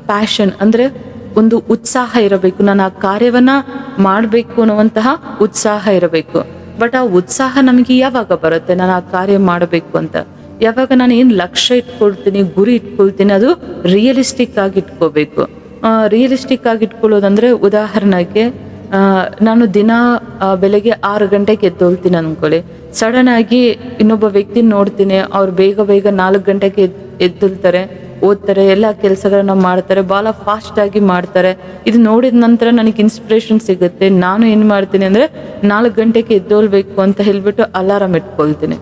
ಪ್ಯಾಷನ್ ಅಂದ್ರೆ ಒಂದು ಉತ್ಸಾಹ ಇರಬೇಕು. ನಾನು ಆ ಕಾರ್ಯವನ್ನ ಮಾಡಬೇಕು ಅನ್ನುವಂತಹ ಉತ್ಸಾಹ ಇರಬೇಕು. ಬಟ್ ಆ ಉತ್ಸಾಹ ನಮಗೆ ಯಾವಾಗ ಬರುತ್ತೆ? ನಾನು ಆ ಕಾರ್ಯ ಮಾಡಬೇಕು ಅಂತ. ಯಾವಾಗ ನಾನು ಏನು ಲಕ್ಷ್ಯ ಇಟ್ಕೊಳ್ತೀನಿ, ಗುರಿ ಇಟ್ಕೊಳ್ತೀನಿ, ಅದು ರಿಯಲಿಸ್ಟಿಕ್ ಆಗಿ ಇಟ್ಕೋಬೇಕು. ರಿಯಲಿಸ್ಟಿಕ್ ಆಗಿ ಇಟ್ಕೊಳ್ಳೋದಂದ್ರೆ ಉದಾಹರಣೆಗೆ ನಾನು ದಿನ ಬೆಳಗ್ಗೆ ಆರು ಗಂಟೆಗೆ ಎದ್ದೋಳ್ತೀನಿ ಅನ್ಕೊಳ್ಳಿ. ಸಡನ್ ಆಗಿ ಇನ್ನೊಬ್ಬ ವ್ಯಕ್ತಿ ನೋಡ್ತೀನಿ, ಅವ್ರು ಬೇಗ ಬೇಗ ನಾಲ್ಕು ಗಂಟೆಗೆ ಎದ್- ಎದ್ದೇಳ್ತಾರೆ. ಓದ್ತಾರೆ, ಎಲ್ಲ ಕೆಲಸಗಳನ್ನ ಮಾಡ್ತಾರೆ ಭಾಳ ಫಾಸ್ಟ್ ಆಗಿ ಮಾಡ್ತಾರೆ. ಇದು ನೋಡಿದ ನಂತರ ನನಗೆ ಇನ್ಸ್ಪಿರೇಷನ್ ಸಿಗುತ್ತೆ. ನಾನು ಏನು ಮಾಡ್ತೀನಿ ಅಂದ್ರೆ ನಾಲ್ಕು ಗಂಟೆಗೆ ಎದ್ದೋಲ್ಬೇಕು ಅಂತ ಹೇಳ್ಬಿಟ್ಟು ಅಲಾರಂ ಇಟ್ಕೊಳ್ತೀನಿ.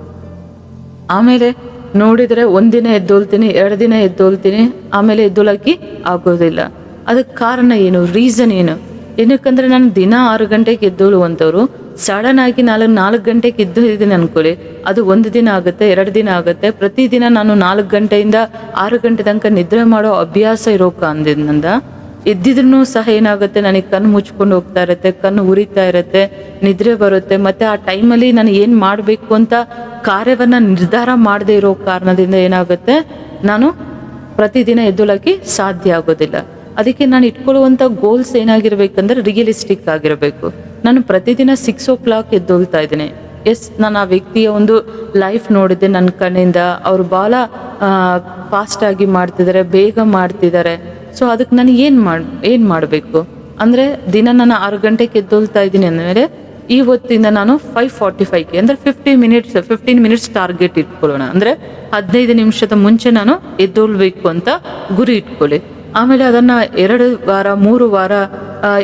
ಆಮೇಲೆ ನೋಡಿದ್ರೆ ಒಂದಿನ ಎದ್ದೋಲ್ತೀನಿ ಎರಡು ದಿನ ಎದ್ದೋಲ್ತೀನಿ ಆಮೇಲೆ ಎದ್ದೋಳಕ್ಕೆ ಆಗೋದಿಲ್ಲ. ಅದಕ್ಕೆ ಕಾರಣ ಏನು? ರೀಸನ್ ಏನು? ಏನಕ್ಕಂದ್ರೆ ನಾನು ದಿನ ಆರು ಗಂಟೆಗೆ ಎದ್ದೋಳುವಂಥವ್ರು ಸಡನ್ ಆಗಿ ನಾಲ್ಕು ನಾಲ್ಕು ಗಂಟೆಗೆ ಇದ್ದು ಇದ್ದೀನಿ ಅನ್ಕೊಳ್ಳಿ. ಅದು ಒಂದು ದಿನ ಆಗುತ್ತೆ, ಎರಡು ದಿನ ಆಗುತ್ತೆ. ಪ್ರತಿದಿನ ನಾನು ನಾಲ್ಕು ಗಂಟೆಯಿಂದ ಆರು ಗಂಟೆ ತನಕ ನಿದ್ರೆ ಮಾಡೋ ಅಭ್ಯಾಸ ಇರೋ ಕಾರಣದಿಂದ ಎದ್ದಿದ್ರು ಸಹ ಏನಾಗುತ್ತೆ, ನನಗೆ ಕಣ್ಣು ಮುಚ್ಕೊಂಡು ಹೋಗ್ತಾ ಇರುತ್ತೆ, ಕಣ್ಣು ಉರಿತಾ ಇರುತ್ತೆ, ನಿದ್ರೆ ಬರುತ್ತೆ. ಮತ್ತೆ ಆ ಟೈಮಲ್ಲಿ ನಾನು ಏನು ಮಾಡಬೇಕು ಅಂತ ಕಾರ್ಯವನ್ನ ನಿರ್ಧಾರ ಮಾಡದೇ ಇರೋ ಕಾರಣದಿಂದ ಏನಾಗುತ್ತೆ, ನಾನು ಪ್ರತಿದಿನ ಎದ್ದೊಳಕ್ಕೆ ಸಾಧ್ಯ ಆಗೋದಿಲ್ಲ. ಅದಕ್ಕೆ ನಾನು ಇಟ್ಕೊಳ್ಳುವಂಥ ಗೋಲ್ಸ್ ಏನಾಗಿರ್ಬೇಕಂದ್ರೆ ರಿಯಲಿಸ್ಟಿಕ್ ಆಗಿರಬೇಕು. ನಾನು ಪ್ರತಿದಿನ ಸಿಕ್ಸ್ ಓ ಕ್ಲಾಕ್ ಎದ್ದೋಗ್ತಾ ಇದ್ದೀನಿ. ಎಸ್ ನಾನು ಆ ವ್ಯಕ್ತಿಯ ಒಂದು ಲೈಫ್ ನೋಡಿದ್ದೆ ನನ್ನ ಕಣ್ಣಿಂದ. ಅವರು ಭಾಳ ಫಾಸ್ಟಾಗಿ ಮಾಡ್ತಿದ್ದಾರೆ, ಬೇಗ ಮಾಡ್ತಿದ್ದಾರೆ. ಸೊ ಅದಕ್ಕೆ ನಾನು ಏನು ಮಾಡಿ, ಏನು ಮಾಡಬೇಕು? ಅಂದರೆ ದಿನ ನಾನು ಆರು ಗಂಟೆಗೆ ಎದ್ದೋಗ್ತಾ ಇದ್ದೀನಿ ಅಂದಮೇಲೆ, ಈ ಹೊತ್ತಿಂದ ನಾನು ಫೈವ್ ಫಾರ್ಟಿ ಫೈವ್ಗೆ ಅಂದರೆ fifty minutes fifteen minutes target ಇಟ್ಕೊಳ್ಳೋಣ. ಅಂದರೆ ಹದಿನೈದು ನಿಮಿಷದ ಮುಂಚೆ ನಾನು ಎದ್ದೋಳ್ಬೇಕು ಅಂತ ಗುರಿ ಇಟ್ಕೊಳ್ಳಿ. ಆಮೇಲೆ ಅದನ್ನ ಎರಡು ವಾರ, ಮೂರು ವಾರ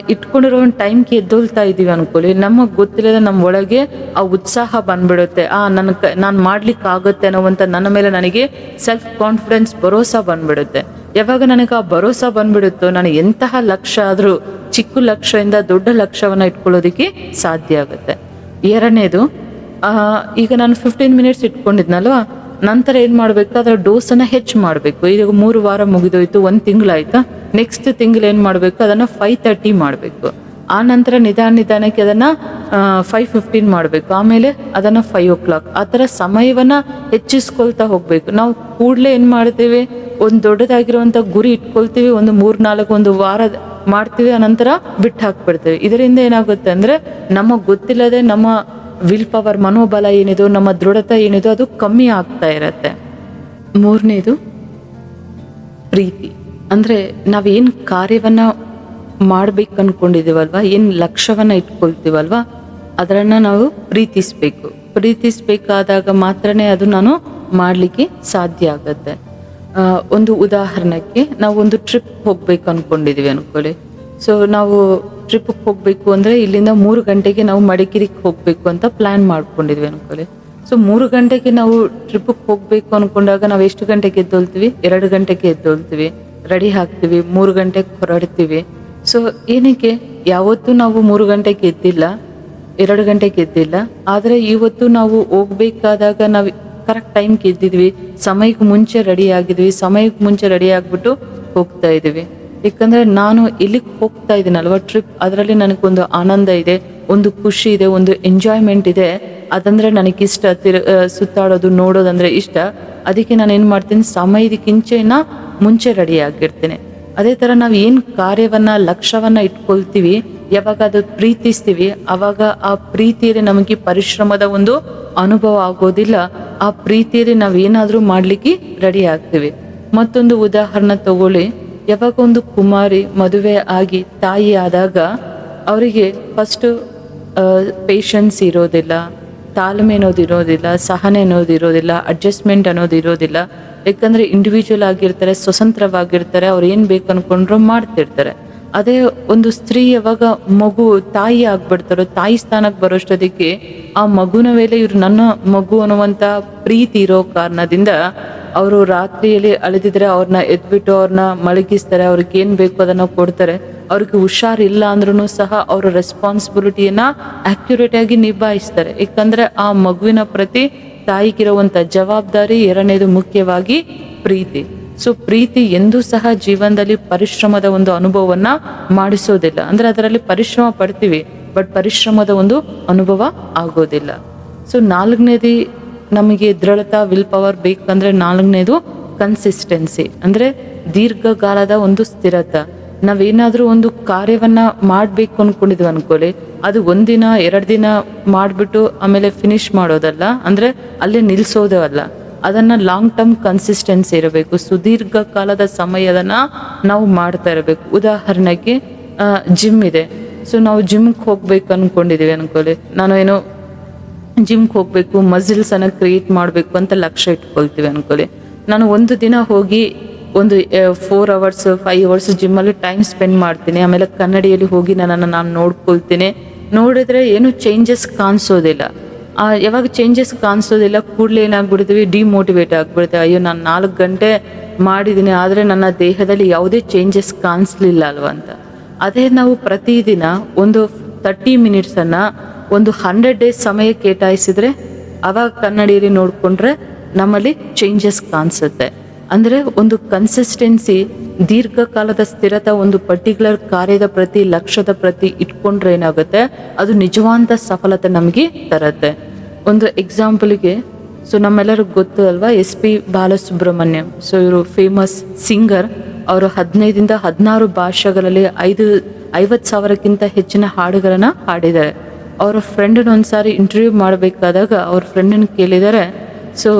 ಇಟ್ಕೊಂಡಿರೋ ಒಂದು ಟೈಮ್ಗೆ ಎದ್ದೊಳ್ತಾ ಇದೀವಿ ಅನ್ಕೊಳ್ಳಿ. ನಮಗೆ ಗೊತ್ತಿಲ್ಲದೆ ನಮ್ಮ ಒಳಗೆ ಆ ಉತ್ಸಾಹ ಬಂದ್ಬಿಡುತ್ತೆ. ಆ, ನನ್ ನಾನು ಮಾಡ್ಲಿಕ್ಕೆ ಆಗುತ್ತೆ ಅನ್ನೋವಂತ ನನ್ನ ಮೇಲೆ ನನಗೆ ಸೆಲ್ಫ್ ಕಾನ್ಫಿಡೆನ್ಸ್ ಭರೋಸಾ ಬಂದ್ಬಿಡುತ್ತೆ. ಯಾವಾಗ ನನಗೆ ಆ ಭರೋಸಾ ಬಂದ್ಬಿಡುತ್ತೋ, ನಾನು ಎಂತಹ ಲಕ್ಷ್ಯ ಆದರೂ, ಚಿಕ್ಕ ಲಕ್ಷ್ಯದಿಂದ ದೊಡ್ಡ ಲಕ್ಷ್ಯವನ್ನು ಇಟ್ಕೊಳ್ಳೋದಕ್ಕೆ ಸಾಧ್ಯ ಆಗುತ್ತೆ. ಎರಡನೇದು ಈಗ ನಾನು ಫಿಫ್ಟೀನ್ ಮಿನಿಟ್ಸ್ ಇಟ್ಕೊಂಡಿದ್ನಲ್ವಾ? ನಂತರ ಏನು ಮಾಡಬೇಕು? ಅದರ ಡೋಸನ್ನು ಹೆಚ್ಚು ಮಾಡಬೇಕು. ಈಗ ಮೂರು ವಾರ ಮುಗಿದೋಯ್ತು, ಒಂದು ತಿಂಗಳಾಯ್ತಾ? ನೆಕ್ಸ್ಟ್ ತಿಂಗಳು ಏನು ಮಾಡಬೇಕು? ಅದನ್ನು ಫೈವ್ ತರ್ಟಿ ಮಾಡಬೇಕು. ಆ ನಂತರ ನಿಧಾನ ನಿಧಾನಕ್ಕೆ ಅದನ್ನು ಫೈವ್ ಫಿಫ್ಟೀನ್ ಮಾಡಬೇಕು. ಆಮೇಲೆ ಅದನ್ನು ಫೈವ್ ಓ ಕ್ಲಾಕ್ ಆ ಥರ ಸಮಯವನ್ನು ಹೆಚ್ಚಿಸ್ಕೊಳ್ತಾ ಹೋಗಬೇಕು. ನಾವು ಕೂಡಲೇ ಏನು ಮಾಡ್ತೇವೆ? ಒಂದು ದೊಡ್ಡದಾಗಿರುವಂಥ ಗುರಿ ಇಟ್ಕೊಳ್ತೀವಿ. ಒಂದು ಮೂರು ನಾಲ್ಕು ಒಂದು ವಾರ ಮಾಡ್ತೀವಿ. ಅನಂತರ ಬಿಟ್ಟು ಹಾಕ್ಬಿಡ್ತೇವೆ. ಇದರಿಂದ ಏನಾಗುತ್ತೆ ಅಂದರೆ, ನಮಗೆ ಗೊತ್ತಿಲ್ಲದೆ ನಮ್ಮ ವಿಲ್ ಪವರ್ ಮನೋಬಲ ಏನಿದೋ ನಮ್ಮ ದೃಢತೆ ಏನಿದೋ ಅದು ಕಮ್ಮಿ ಆಗ್ತಾ ಇರತ್ತೆ ಮೂರನೇದು ಪ್ರೀತಿ ಅಂದರೆ ನಾವೇನು ಕಾರ್ಯವನ್ನು ಮಾಡ್ಬೇಕು ಅನ್ಕೊಂಡಿದ್ದೀವಲ್ವ ಏನು ಲಕ್ಷ್ಯವನ್ನು ಇಟ್ಕೊಳ್ತೀವಲ್ವ ಅದರನ್ನು ನಾವು ಪ್ರೀತಿಸ್ಬೇಕು ಪ್ರೀತಿಸ್ಬೇಕಾದಾಗ ಮಾತ್ರನೇ ಅದು ನಾನು ಮಾಡಲಿಕ್ಕೆ ಸಾಧ್ಯ ಆಗುತ್ತೆ ಒಂದು ಉದಾಹರಣೆಗೆ ನಾವು ಒಂದು ಟ್ರಿಪ್ ಹೋಗ್ಬೇಕು ಅಂದ್ಕೊಂಡಿದ್ದೀವಿ ಅನ್ಕೊಳ್ಳಿ. ಸೊ ನಾವು ಟ್ರಿಪ್ಗೆ ಹೋಗ್ಬೇಕು ಅಂದ್ರೆ ಇಲ್ಲಿಂದ ಮೂರು ಗಂಟೆಗೆ ನಾವು ಮಡಿಕೇರಿಗೆ ಹೋಗಬೇಕು ಅಂತ ಪ್ಲಾನ್ ಮಾಡ್ಕೊಂಡಿದ್ವಿ ಅನ್ಕೊಳ್ಳಿ ಸೊ ಮೂರು ಗಂಟೆಗೆ ನಾವು ಟ್ರಿಪ್ಗೆ ಹೋಗ್ಬೇಕು ಅನ್ಕೊಂಡಾಗ ನಾವು ಎಷ್ಟು ಗಂಟೆಗೆ ಎದ್ದೊಳ್ತೀವಿ? ಎರಡು ಗಂಟೆಗೆ ಎದ್ದೊಳ್ತೀವಿ. ರೆಡಿ ಹಾಕ್ತೀವಿ ಮೂರು ಗಂಟೆಗೆ ಹೊರಡ್ತೀವಿ. ಸೊ ಏನಕ್ಕೆ? ಯಾವತ್ತೂ ನಾವು ಮೂರು ಗಂಟೆಗೆ ಎದ್ದಿಲ್ಲ. ಎರಡು ಗಂಟೆಗೆ ಎದ್ದಿಲ್ಲ. ಆದರೆ ಇವತ್ತು ನಾವು ಹೋಗ್ಬೇಕಾದಾಗ ನಾವು ಕರೆಕ್ಟ್ ಟೈಮ್ಗೆ ಎದ್ದಿದ್ವಿ. ಸಮಯಕ್ಕೆ ಮುಂಚೆ ರೆಡಿ ಆಗಿದ್ವಿ. ಸಮಯಕ್ಕೆ ಮುಂಚೆ ರೆಡಿ ಆಗಿಬಿಟ್ಟು ಹೋಗ್ತಾ ಇದೀವಿ ಯಾಕಂದ್ರೆ ನಾನು ಎಲ್ಲಿಗೆ ಹೋಗ್ತಾ ಇದ್ದೀನಲ್ವ ಟ್ರಿಪ್ ಅದರಲ್ಲಿ ನನಗೊಂದು ಆನಂದ ಇದೆ, ಒಂದು ಖುಷಿ ಇದೆ, ಒಂದು ಎಂಜಾಯ್ಮೆಂಟ್ ಇದೆ. ಅದಂದ್ರೆ ನನಗಿಷ್ಟ, ತಿರು ಸುತ್ತಾಡೋದು, ನೋಡೋದಂದ್ರೆ ಇಷ್ಟ. ಅದಕ್ಕೆ ನಾನು ಏನು ಮಾಡ್ತೀನಿ ಸಮಯದಕ್ಕಿಂಚೆನ ಮುಂಚೆ ರೆಡಿ ಆಗಿರ್ತೇನೆ. ಅದೇ ಥರ ನಾವು ಏನು ಕಾರ್ಯವನ್ನ, ಲಕ್ಷ್ಯವನ್ನು ಇಟ್ಕೊಳ್ತೀವಿ, ಯಾವಾಗ ಅದು ಪ್ರೀತಿಸ್ತೀವಿ ಆವಾಗ ಆ ಪ್ರೀತಿಯಲ್ಲಿ ನಮಗೆ ಪರಿಶ್ರಮದ ಒಂದು ಅನುಭವ ಆಗೋದಿಲ್ಲ. ಆ ಪ್ರೀತಿಯಲ್ಲಿ ನಾವು ಏನಾದರೂ ಮಾಡಲಿಕ್ಕೆ ರೆಡಿ ಆಗ್ತೀವಿ. ಮತ್ತೊಂದು ಉದಾಹರಣೆ ತಗೊಳ್ಳಿ. ಯಾವಾಗ ಒಂದು ಕುಮಾರಿ ಮದುವೆ ಆಗಿ ತಾಯಿ ಆದಾಗ ಅವರಿಗೆ ಫಸ್ಟು ಪೇಷನ್ಸ್ ಇರೋದಿಲ್ಲ, ತಾಳ್ಮೆ ಅನ್ನೋದು ಇರೋದಿಲ್ಲ, ಸಹನೆ ಅನ್ನೋದು ಇರೋದಿಲ್ಲ ಅಡ್ಜಸ್ಟ್ಮೆಂಟ್ ಅನ್ನೋದು ಇರೋದಿಲ್ಲ. ಯಾಕಂದರೆ ಇಂಡಿವಿಜುವಲ್ ಆಗಿರ್ತಾರೆ, ಸ್ವತಂತ್ರವಾಗಿರ್ತಾರೆ, ಅವ್ರು ಏನು ಬೇಕು ಅನ್ಕೊಂಡ್ರು ಮಾಡ್ತಿರ್ತಾರೆ. ಅದೇ ಒಂದು ಸ್ತ್ರೀ ಯಾವಾಗ ಮಗು ತಾಯಿ ಆಗ್ಬಿಡ್ತಾರೋ, ತಾಯಿ ಸ್ಥಾನಕ್ಕೆ ಬರೋಷ್ಟೊದಕ್ಕೆ ಆ ಮಗುನ ಮೇಲೆ ಇವರು ನನ್ನ ಮಗು ಅನ್ನುವಂಥ ಪ್ರೀತಿ ಇರೋ ಕಾರಣದಿಂದ ಅವರು ರಾತ್ರಿಯಲ್ಲಿ ಅಳಿದಿದ್ರೆ ಅವ್ರನ್ನ ಎದ್ಬಿಟ್ಟು ಅವ್ರನ್ನ ಮಲಗಿಸ್ತಾರೆ, ಅವ್ರಿಗೆ ಏನ್ ಬೇಕು ಅದನ್ನ ಕೊಡ್ತಾರೆ. ಅವ್ರಿಗೆ ಹುಷಾರಿಲ್ಲ ಅಂದ್ರೂ ಸಹ ಅವರ ರೆಸ್ಪಾನ್ಸಿಬಿಲಿಟಿಯನ್ನ ಆಕ್ಯುರೇಟ್ ಆಗಿ ನಿಭಾಯಿಸ್ತಾರೆ. ಯಾಕಂದ್ರೆ ಆ ಮಗುವಿನ ಪ್ರತಿ ತಾಯಿಗಿರುವಂತ ಜವಾಬ್ದಾರಿ ಎರಡನೇದು ಮುಖ್ಯವಾಗಿ ಪ್ರೀತಿ. ಸೊ ಪ್ರೀತಿ ಎಂದೂ ಸಹ ಜೀವನದಲ್ಲಿ ಪರಿಶ್ರಮದ ಒಂದು ಅನುಭವವನ್ನ ಮಾಡಿಸೋದಿಲ್ಲ. ಅಂದ್ರೆ ಅದರಲ್ಲಿ ಪರಿಶ್ರಮ ಪಡ್ತೀವಿ, ಬಟ್ ಪರಿಶ್ರಮದ ಒಂದು ಅನುಭವ ಆಗೋದಿಲ್ಲ. ಸೊ ನಾಲ್ಕನೇದು ನಮಗೆ ದೃಢತಾ ವಿಲ್ ಪವರ್ ಬೇಕಂದ್ರೆ ನಾಲ್ಕನೇದು ಕನ್ಸಿಸ್ಟೆನ್ಸಿ ಅಂದ್ರೆ ದೀರ್ಘಕಾಲದ ಒಂದು ಸ್ಥಿರತೆ. ನಾವೇನಾದ್ರೂ ಒಂದು ಕಾರ್ಯವನ್ನ ಮಾಡಬೇಕು ಅನ್ಕೊಂಡಿದ್ವಿ ಅನ್ಕೊಳ್ಳಿ ಅದು ಒಂದಿನ, ಎರಡು ದಿನ ಮಾಡಿಬಿಟ್ಟು ಆಮೇಲೆ ಫಿನಿಶ್ ಮಾಡೋದಲ್ಲ. ಅಂದ್ರೆ ಅಲ್ಲೇ ನಿಲ್ಸೋದು ಅಲ್ಲ. ಅದನ್ನ ಲಾಂಗ್ ಟರ್ಮ್ ಕನ್ಸಿಸ್ಟೆನ್ಸಿ ಇರಬೇಕು. ಸುದೀರ್ಘ ಕಾಲದ ಸಮಯದನ್ನ ನಾವು ಮಾಡ್ತಾ ಇರಬೇಕು. ಉದಾಹರಣೆಗೆ ಜಿಮ್ ಇದೆ. ಸೊ ನಾವು ಜಿಮ್ಗೆ ಹೋಗ್ಬೇಕು ಅನ್ಕೊಂಡಿದೀವಿ ಅನ್ಕೊಳ್ಳಿ ನಾನು ಏನೋ ಜಿಮ್ಗೆ ಹೋಗಬೇಕು, ಮಸಿಲ್ಸ್ ಅನ್ನ ಕ್ರಿಯೇಟ್ ಮಾಡಬೇಕು ಅಂತ ಲಕ್ಷ್ಯ ಇಟ್ಕೊಳ್ತೀವಿ ಅನ್ಕೊಳ್ಳಿ ನಾನು ಒಂದು ದಿನ ಹೋಗಿ ಒಂದು ಫೋರ್ ಅವರ್ಸ್ ಫೈವ್ ಅವರ್ಸ್ ಜಿಮ್ಮಲ್ಲಿ ಟೈಮ್ ಸ್ಪೆಂಡ್ ಮಾಡ್ತೀನಿ. ಆಮೇಲೆ ಕನ್ನಡಿಯಲ್ಲಿ ಹೋಗಿ ನನ್ನನ್ನು ನಾನು ನೋಡ್ಕೊಳ್ತೀನಿ. ನೋಡಿದ್ರೆ ಏನು ಚೇಂಜಸ್ ಕಾಣಿಸೋದಿಲ್ಲ. ಯಾವಾಗ ಚೇಂಜಸ್ ಕಾಣಿಸೋದಿಲ್ಲ, ಕೂಡಲೇ ಏನಾಗ್ಬಿಡ್ತೀವಿ ಡಿಮೋಟಿವೇಟ್ ಆಗ್ಬಿಡ್ತೀವಿ. ಅಯ್ಯೋ, ನಾನು ನಾಲ್ಕು ಗಂಟೆ ಮಾಡಿದ್ದೀನಿ ಆದರೆ ನನ್ನ ದೇಹದಲ್ಲಿ ಯಾವುದೇ ಚೇಂಜಸ್ ಕಾಣಿಸ್ಲಿಲ್ಲ ಅಲ್ವಾ ಅಂತ. ಅದೇ ನಾವು ಪ್ರತಿದಿನ ಒಂದು ತರ್ಟಿ ಮಿನಿಟ್ಸನ್ನು ಒಂದು ಹಂಡ್ರೆಡ್ ಡೇಸ್ ಸಮಯ ಕೇಟಾಯಿಸಿದ್ರೆ ಅವಾಗ ಕನ್ನಡಿಯಲ್ಲಿ ನೋಡಿಕೊಂಡ್ರೆ ನಮ್ಮಲ್ಲಿ ಚೇಂಜಸ್ ಕಾಣಿಸುತ್ತೆ. ಅಂದರೆ ಒಂದು ಕನ್ಸಿಸ್ಟೆನ್ಸಿ ದೀರ್ಘಕಾಲದ ಸ್ಥಿರತೆ ಒಂದು ಪರ್ಟಿಕ್ಯುಲರ್ ಕಾರ್ಯದ ಪ್ರತಿ, ಲಕ್ಷ್ಯದ ಪ್ರತಿ ಇಟ್ಕೊಂಡ್ರೆ ಏನಾಗುತ್ತೆ? ಅದು ನಿಜವಾದ ಸಫಲತೆ ನಮಗೆ ತರುತ್ತೆ. ಒಂದು ಎಕ್ಸಾಂಪಲ್ಗೆ ಸೊ ನಮ್ಮೆಲ್ಲರಿಗೂ ಗೊತ್ತು ಅಲ್ವಾ? S P Balasubrahmanyam. ಸೊ ಇವರು ಫೇಮಸ್ ಸಿಂಗರ್ ಅವರು ಹದಿನೈದಿಂದ ಹದಿನಾರು ಭಾಷೆಗಳಲ್ಲಿ ಐದು, ಐವತ್ತು ಸಾವಿರಕ್ಕಿಂತ ಹೆಚ್ಚಿನ ಹಾಡುಗಳನ್ನು ಹಾಡಿದ್ದಾರೆ. ಅವರ ಫ್ರೆಂಡನ್ನ ಒಂದ್ಸಾರಿ ಇಂಟರ್ವ್ಯೂ ಮಾಡಬೇಕಾದಾಗ ಅವ್ರ ಫ್ರೆಂಡನ್ನು ಕೇಳಿದ್ದಾರೆ ಸೊ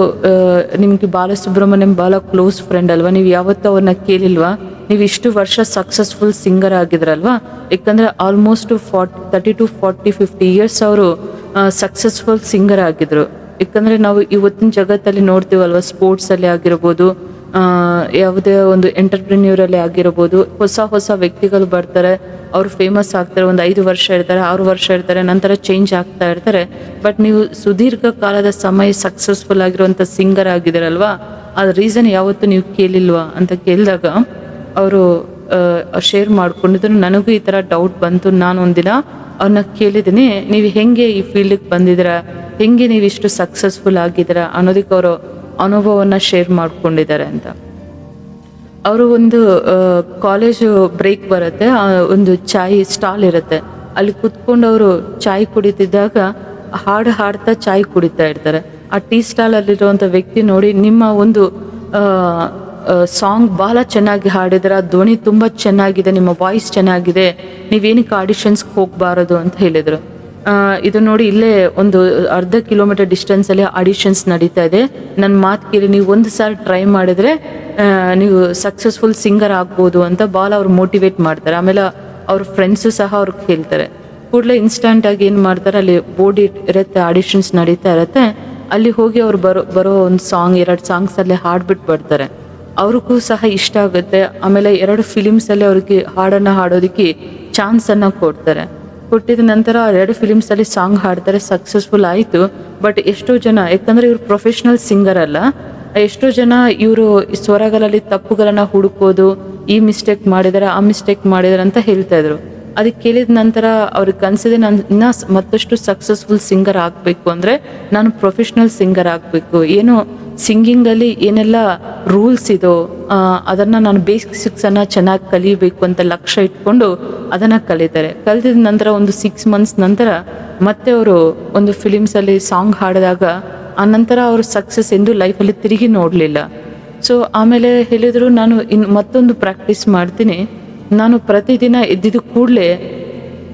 ನಿಮಗೆ ಬಾಲಸುಬ್ರಹ್ಮಣ್ಯಂ ಭಾಳ ಕ್ಲೋಸ್ ಫ್ರೆಂಡ್ ಅಲ್ವಾ? ನೀವು ಯಾವತ್ತೂ ಅವ್ರನ್ನ ಕೇಳಿಲ್ವಾ? ನೀವು ಇಷ್ಟು ವರ್ಷ ಸಕ್ಸಸ್ಫುಲ್ ಸಿಂಗರ್ ಆಗಿದ್ರಲ್ವಾ? ಯಾಕಂದರೆ almost forty thirty to forty fifty years ಅವರು ಸಕ್ಸಸ್ಫುಲ್ ಸಿಂಗರ್ ಆಗಿದ್ರು. ಯಾಕಂದರೆ ನಾವು ಇವತ್ತಿನ ಜಗತ್ತಲ್ಲಿ ನೋಡ್ತೀವಲ್ವ ಸ್ಪೋರ್ಟ್ಸಲ್ಲಿ ಆಗಿರ್ಬೋದು ಯಾವುದೇ ಒಂದು ಎಂಟರ್ಪ್ರಿನ್ಯೂರಲ್ಲಿ ಆಗಿರ್ಬೋದು, ಹೊಸ ಹೊಸ ವ್ಯಕ್ತಿಗಳು ಬರ್ತಾರೆ, ಅವರು ಫೇಮಸ್ ಆಗ್ತಾರೆ, ಒಂದು ಐದು ವರ್ಷ ಇರ್ತಾರೆ, ಆರು ವರ್ಷ ಇರ್ತಾರೆ, ನಂತರ ಚೇಂಜ್ ಆಗ್ತಾ ಇರ್ತಾರೆ. ಬಟ್ ನೀವು ಸುದೀರ್ಘ ಕಾಲದ ಸಮಯ ಸಕ್ಸಸ್ಫುಲ್ ಆಗಿರುವಂಥ ಸಿಂಗರ್ ಆಗಿದ್ದಾರಲ್ವಾ? ಆ ರೀಸನ್ ಯಾವತ್ತೂ ನೀವು ಕೇಳಿಲ್ವಾ ಅಂತ ಕೇಳಿದಾಗ, ಅವರು ಶೇರ್ ಮಾಡ್ಕೊಂಡಿದ್ರು. ನನಗೂ ಈ ಥರ ಡೌಟ್ ಬಂತು. ನಾನು ಒಂದಿನ ಅವ್ರನ್ನ ಕೇಳಿದ್ದೀನಿ, ನೀವು ಹೆಂಗೆ ಈ ಫೀಲ್ಡಿಗೆ ಬಂದಿದ್ದೀರಾ? ಹೆಂಗೆ ನೀವು ಇಷ್ಟು ಸಕ್ಸಸ್ಫುಲ್ ಆಗಿದ್ದೀರಾ? ಅನ್ನೋದಕ್ಕೆ ಅವರು ಅನುಭವವನ್ನು ಶೇರ್ ಮಾಡಿಕೊಂಡಿದ್ದಾರೆ ಅಂತ. ಅವರು ಒಂದು ಕಾಲೇಜು ಬ್ರೇಕ್ ಬರುತ್ತೆ ಒಂದು ಚಾಯ್ ಸ್ಟಾಲ್ ಇರುತ್ತೆ. ಅಲ್ಲಿ ಕುತ್ಕೊಂಡು ಅವರು ಚಾಯ್ ಕುಡಿತಿದ್ದಾಗ ಹಾಡು ಹಾಡ್ತಾ ಚಾಯ್ ಕುಡಿತಾ ಇರ್ತಾರೆ. ಆ ಟೀ ಸ್ಟಾಲ್ ಅಲ್ಲಿರುವಂಥ ವ್ಯಕ್ತಿ ನೋಡಿ ನಿಮ್ಮ ಒಂದು ಸಾಂಗ್ ಬಹಳ ಚೆನ್ನಾಗಿ ಹಾಡಿದ್ರೆ, ಆ ಧ್ವನಿ ತುಂಬ ಚೆನ್ನಾಗಿದೆ, ನಿಮ್ಮ ವಾಯ್ಸ್ ಚೆನ್ನಾಗಿದೆ, ನೀವೇನಕ್ಕೆ ಆಡಿಷನ್ಸ್ಗೆ ಹೋಗಬಾರದು ಅಂತ ಹೇಳಿದರು. ಇದು ನೋಡಿ ಇಲ್ಲೇ ಒಂದು ಅರ್ಧ ಕಿಲೋಮೀಟರ್ ಡಿಸ್ಟೆನ್ಸಲ್ಲಿ ಆಡಿಷನ್ಸ್ ನಡೀತಾ ಇದೆ. ನನ್ನ ಮಾತು ಕೇಳಿ, ನೀವು ಒಂದು ಸಾರಿ ಟ್ರೈ ಮಾಡಿದ್ರೆ ನೀವು ಸಕ್ಸಸ್ಫುಲ್ ಸಿಂಗರ್ ಆಗ್ಬೋದು ಅಂತ ಬಾಲ್ ಅವ್ರು ಮೋಟಿವೇಟ್ ಮಾಡ್ತಾರೆ. ಆಮೇಲೆ ಅವ್ರ ಫ್ರೆಂಡ್ಸು ಸಹ ಅವ್ರು ಕೇಳ್ತಾರೆ. ಕೂಡಲೇ ಇನ್ಸ್ಟಂಟ್ ಆಗಿ ಏನು ಮಾಡ್ತಾರೆ, ಅಲ್ಲಿ ಬೋರ್ಡ್ ಇರುತ್ತೆ ಆಡಿಷನ್ಸ್ ನಡೀತಾ ಇರುತ್ತೆ. ಅಲ್ಲಿ ಹೋಗಿ ಅವ್ರು ಬರೋ ಬರೋ ಒಂದು ಸಾಂಗ್ ಎರಡು ಸಾಂಗ್ಸ್ ಅಲ್ಲಿ ಹಾಡ್ಬಿಟ್ಟು ಬರ್ತಾರೆ. ಅವ್ರಿಗೂ ಸಹ ಇಷ್ಟ ಆಗುತ್ತೆ. ಆಮೇಲೆ ಎರಡು ಫಿಲಿಮ್ಸಲ್ಲಿ ಅವ್ರಿಗೆ ಹಾಡನ್ನು ಹಾಡೋದಕ್ಕೆ ಚಾನ್ಸನ್ನು ಕೊಡ್ತಾರೆ. ಕೊಟ್ಟಿದ ನಂತರ ಎರಡು ಫಿಲಿಮ್ಸಲ್ಲಿ ಸಾಂಗ್ ಹಾಡ್ತಾರೆ ಸಕ್ಸಸ್ಫುಲ್ ಆಯಿತು. ಬಟ್ ಎಷ್ಟೋ ಜನ, ಯಾಕಂದರೆ ಇವರು ಪ್ರೊಫೆಷ್ನಲ್ ಸಿಂಗರ್ ಅಲ್ಲ, ಎಷ್ಟೋ ಜನ ಇವರು ಸ್ವರಗಳಲ್ಲಿ ತಪ್ಪುಗಳನ್ನು ಹುಡುಕೋದು, ಈ ಮಿಸ್ಟೇಕ್ ಮಾಡಿದಾರೆ, ಆ ಮಿಸ್ಟೇಕ್ ಮಾಡಿದಾರೆ ಅಂತ ಹೇಳ್ತಾ ಇದ್ರು. ಅದಕ್ಕೆ ಕೇಳಿದ ನಂತರ ಅವ್ರಿಗೆ ಅನ್ಸಿದೆ, ನಾನು ಇನ್ನ ಮತ್ತಷ್ಟು ಸಕ್ಸಸ್ಫುಲ್ ಸಿಂಗರ್ ಆಗಬೇಕು ಅಂದರೆ ನಾನು ಪ್ರೊಫೆಷ್ನಲ್ ಸಿಂಗರ್ ಆಗಬೇಕು. ಏನು ಸಿಂಗಿಂಗಲ್ಲಿ ಏನೆಲ್ಲ ರೂಲ್ಸ್ ಇದೋ ಅದನ್ನು ಅದನ್ನ ನಾನು ಬೇಸಿಕ್ಸನ್ನು ಚೆನ್ನಾಗಿ ಕಲಿಬೇಕು ಅಂತ ಲಕ್ಷ್ಯ ಇಟ್ಕೊಂಡು ಅದನ್ನು ಕಲಿತಾರೆ. ಕಲಿತಿದ ನಂತರ ಒಂದು ಸಿಕ್ಸ್ ಮಂತ್ಸ್ ನಂತರ ಮತ್ತೆ ಅವರು ಒಂದು ಫಿಲಿಮ್ಸಲ್ಲಿ ಸಾಂಗ್ ಹಾಡಿದಾಗ ಆ ನಂತರ ಅವರು ಸಕ್ಸಸ್ ಎಂದು ಲೈಫಲ್ಲಿ ತಿರುಗಿ ನೋಡಲಿಲ್ಲ. ಸೊ ಆಮೇಲೆ ಹೇಳಿದರು, ನಾನು ಇನ್ನು ಮತ್ತೊಂದು ಪ್ರಾಕ್ಟೀಸ್ ಮಾಡ್ತೀನಿ. ನಾನು ಪ್ರತಿದಿನ ಎದ್ದಿದ್ದು ಕೂಡಲೇ,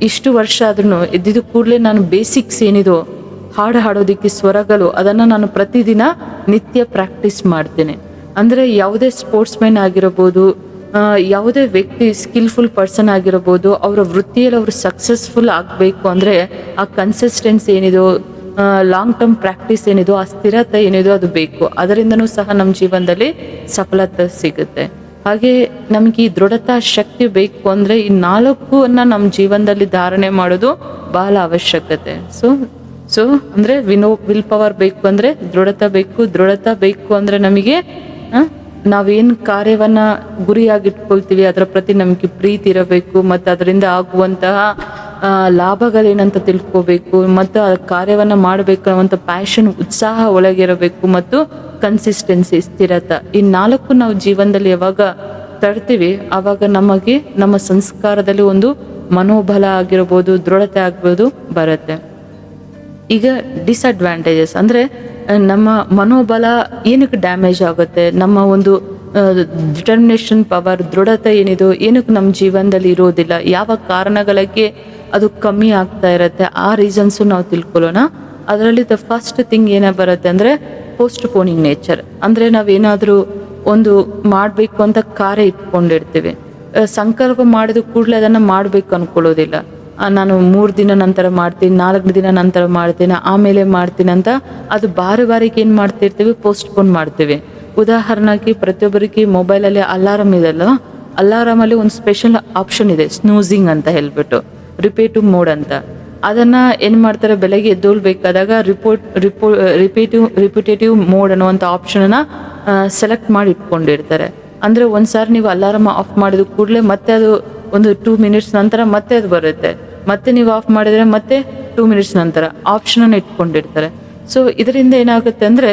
ಇಷ್ಟು ವರ್ಷ ಆದ್ರೂ ಎದ್ದಿದ್ದು ಕೂಡಲೇ ನಾನು ಬೇಸಿಕ್ಸ್ ಏನಿದೋ, ಹಾಡು ಹಾಡೋದಕ್ಕೆ ಸ್ವರಗಳು, ಅದನ್ನು ನಾನು ಪ್ರತಿದಿನ ನಿತ್ಯ ಪ್ರಾಕ್ಟೀಸ್ ಮಾಡ್ತೇನೆ. ಅಂದರೆ ಯಾವುದೇ ಸ್ಪೋರ್ಟ್ಸ್ ಮ್ಯಾನ್ ಆಗಿರಬಹುದು ಯಾವುದೇ ವ್ಯಕ್ತಿ ಸ್ಕಿಲ್ಫುಲ್ ಪರ್ಸನ್ ಆಗಿರಬಹುದು ಅವರ ವೃತ್ತಿಯಲ್ಲಿ ಅವರು ಸಕ್ಸಸ್ಫುಲ್ ಆಗಬೇಕು ಅಂದರೆ ಆ ಕನ್ಸಿಸ್ಟೆನ್ಸಿ ಏನಿದೋ ಲಾಂಗ್ ಟರ್ಮ್ ಪ್ರಾಕ್ಟೀಸ್ ಏನಿದೋ, ಆ ಸ್ಥಿರತೆ ಏನಿದೋ ಅದು ಬೇಕು. ಅದರಿಂದನೂ ಸಹ ನಮ್ಮ ಜೀವನದಲ್ಲಿ ಸಫಲತೆ ಸಿಗುತ್ತೆ. ಹಾಗೆ ನಮಗೆ ಈ ದೃಢತಾ ಶಕ್ತಿ ಬೇಕು ಅಂದರೆ ಈ ನಾಲ್ಕನ್ನ ನಮ್ಮ ಜೀವನದಲ್ಲಿ ಧಾರಣೆ ಮಾಡೋದು ಬಹಳ ಅವಶ್ಯಕತೆ. ಸೊ ಸೊ ಅಂದರೆ ವಿನೋ ವಿಲ್ ಪವರ್ ಬೇಕು ಅಂದರೆ ದೃಢತೆ ಬೇಕು ದೃಢತೆ ಬೇಕು ಅಂದರೆ ನಮಗೆ ನಾವೇನ್ ಕಾರ್ಯವನ್ನ ಗುರಿಯಾಗಿಟ್ಕೊಳ್ತೀವಿ, ಅದರ ಪ್ರತಿ ನಮಗೆ ಪ್ರೀತಿ ಇರಬೇಕು, ಮತ್ತು ಅದರಿಂದ ಆಗುವಂತಹ ಲಾಭಗಳೇನಂತ ತಿಳ್ಕೋಬೇಕು, ಮತ್ತು ಆ ಕಾರ್ಯವನ್ನ ಮಾಡಬೇಕು ಅನ್ನುವಂಥ ಪ್ಯಾಷನ್ ಉತ್ಸಾಹ ಒಳಗಿರಬೇಕು, ಮತ್ತು ಕನ್ಸಿಸ್ಟೆನ್ಸಿ ಸ್ಥಿರತೆ. ಈ ನಾಲ್ಕು ನಾವು ಜೀವನದಲ್ಲಿ ಯಾವಾಗ ತರ್ತೀವಿ ಆವಾಗ ನಮಗೆ ನಮ್ಮ ಸಂಸ್ಕಾರದಲ್ಲಿ ಒಂದು ಮನೋಬಲ ಆಗಿರ್ಬೋದು, ದೃಢತೆ ಆಗ್ಬೋದು, ಬರುತ್ತೆ. ಈಗ ಡಿಸ್ಅಡ್ವಾಂಟೇಜಸ್ ಅಂದರೆ ನಮ್ಮ ಮನೋಬಲ ಏನಕ್ಕೆ ಡ್ಯಾಮೇಜ್ ಆಗುತ್ತೆ, ನಮ್ಮ ಒಂದು ಡಿಟರ್ಮಿನೇಷನ್ ಪವರ್ ದೃಢತೆ ಏನಿದು, ಏನಕ್ಕೆ ನಮ್ಮ ಜೀವನದಲ್ಲಿ ಇರೋದಿಲ್ಲ, ಯಾವ ಕಾರಣಗಳಿಗೆ ಅದು ಕಮ್ಮಿ ಆಗ್ತಾ ಇರುತ್ತೆ, ಆ ರೀಸನ್ಸು ನಾವು ತಿಳ್ಕೊಳ್ಳೋಣ. ಅದರಲ್ಲಿ ದ ಫಸ್ಟ್ ಥಿಂಗ್ ಏನೇ ಬರುತ್ತೆ ಅಂದರೆ ಪೋಸ್ಟ್ ಪೋನಿಂಗ್ ನೇಚರ್ ಅಂದರೆ ನಾವೇನಾದರೂ ಒಂದು ಮಾಡಬೇಕು ಅಂತ ಕಾರ್ಯ ಇಟ್ಕೊಂಡಿರ್ತೀವಿ. ಸಂಕಲ್ಪ ಮಾಡಿದ ಕೂಡಲೇ ಅದನ್ನು ಮಾಡಬೇಕು ಅಂದ್ಕೊಳ್ಳೋದಿಲ್ಲ ನಾನು ಮೂರು ದಿನ ನಂತರ ಮಾಡ್ತೀನಿ, ನಾಲ್ಕು ದಿನ ನಂತರ ಮಾಡ್ತೀನಿ, ಆಮೇಲೆ ಮಾಡ್ತೀನಿ ಅಂತ ಅದು ಬಾರಿ ಬಾರಿಗೆ ಏನು ಮಾಡ್ತಿರ್ತೀವಿ? ಪೋಸ್ಟ್ಪೋನ್ ಮಾಡ್ತೀವಿ. ಉದಾಹರಣೆಗೆ ಪ್ರತಿಯೊಬ್ಬರಿಗೆ ಮೊಬೈಲಲ್ಲಿ ಅಲಾರಮ್ ಇದೆಲ್ಲ ಅಲಾರಾಮಲ್ಲಿ ಒಂದು ಸ್ಪೆಷಲ್ ಆಪ್ಷನ್ ಇದೆ ಸ್ನೂಸಿಂಗ್ ಅಂತ ಹೇಳ್ಬಿಟ್ಟು. ರಿಪೇಟಿವ್ ಮೋಡ್ ಅಂತ. ಅದನ್ನ ಏನು ಮಾಡ್ತಾರೆ? ಬೆಳಗ್ಗೆ ಎದ್ದೋಳ್ಬೇಕಾದಾಗ ರಿಪೋರ್ಟ್ ರಿಪೋ ರಿಪೇಟಿವ್ ರಿಪಿಟೇಟಿವ್ ಮೋಡ್ ಅನ್ನುವಂಥ ಆಪ್ಷನನ್ನು ಸೆಲೆಕ್ಟ್ ಮಾಡಿ ಇಟ್ಕೊಂಡಿರ್ತಾರೆ. ಅಂದರೆ ಒಂದ್ಸಾರಿ ನೀವು ಅಲಾರಾಮ್ ಆಫ್ ಮಾಡಿದ ಕೂಡಲೇ ಮತ್ತೆ ಅದು ಒಂದು ಟೂ ಮಿನಿಟ್ಸ್ ನಂತರ ಮತ್ತೆ ಅದು ಬರುತ್ತೆ. ಮತ್ತೆ ನೀವು ಆಫ್ ಮಾಡಿದ್ರೆ ಮತ್ತೆ ಟೂ ಮಿನಿಟ್ಸ್ ನಂತರ ಆಪ್ಷನನ್ನು ಇಟ್ಕೊಂಡಿರ್ತಾರೆ. ಸೊ ಇದರಿಂದ ಏನಾಗುತ್ತೆ ಅಂದರೆ,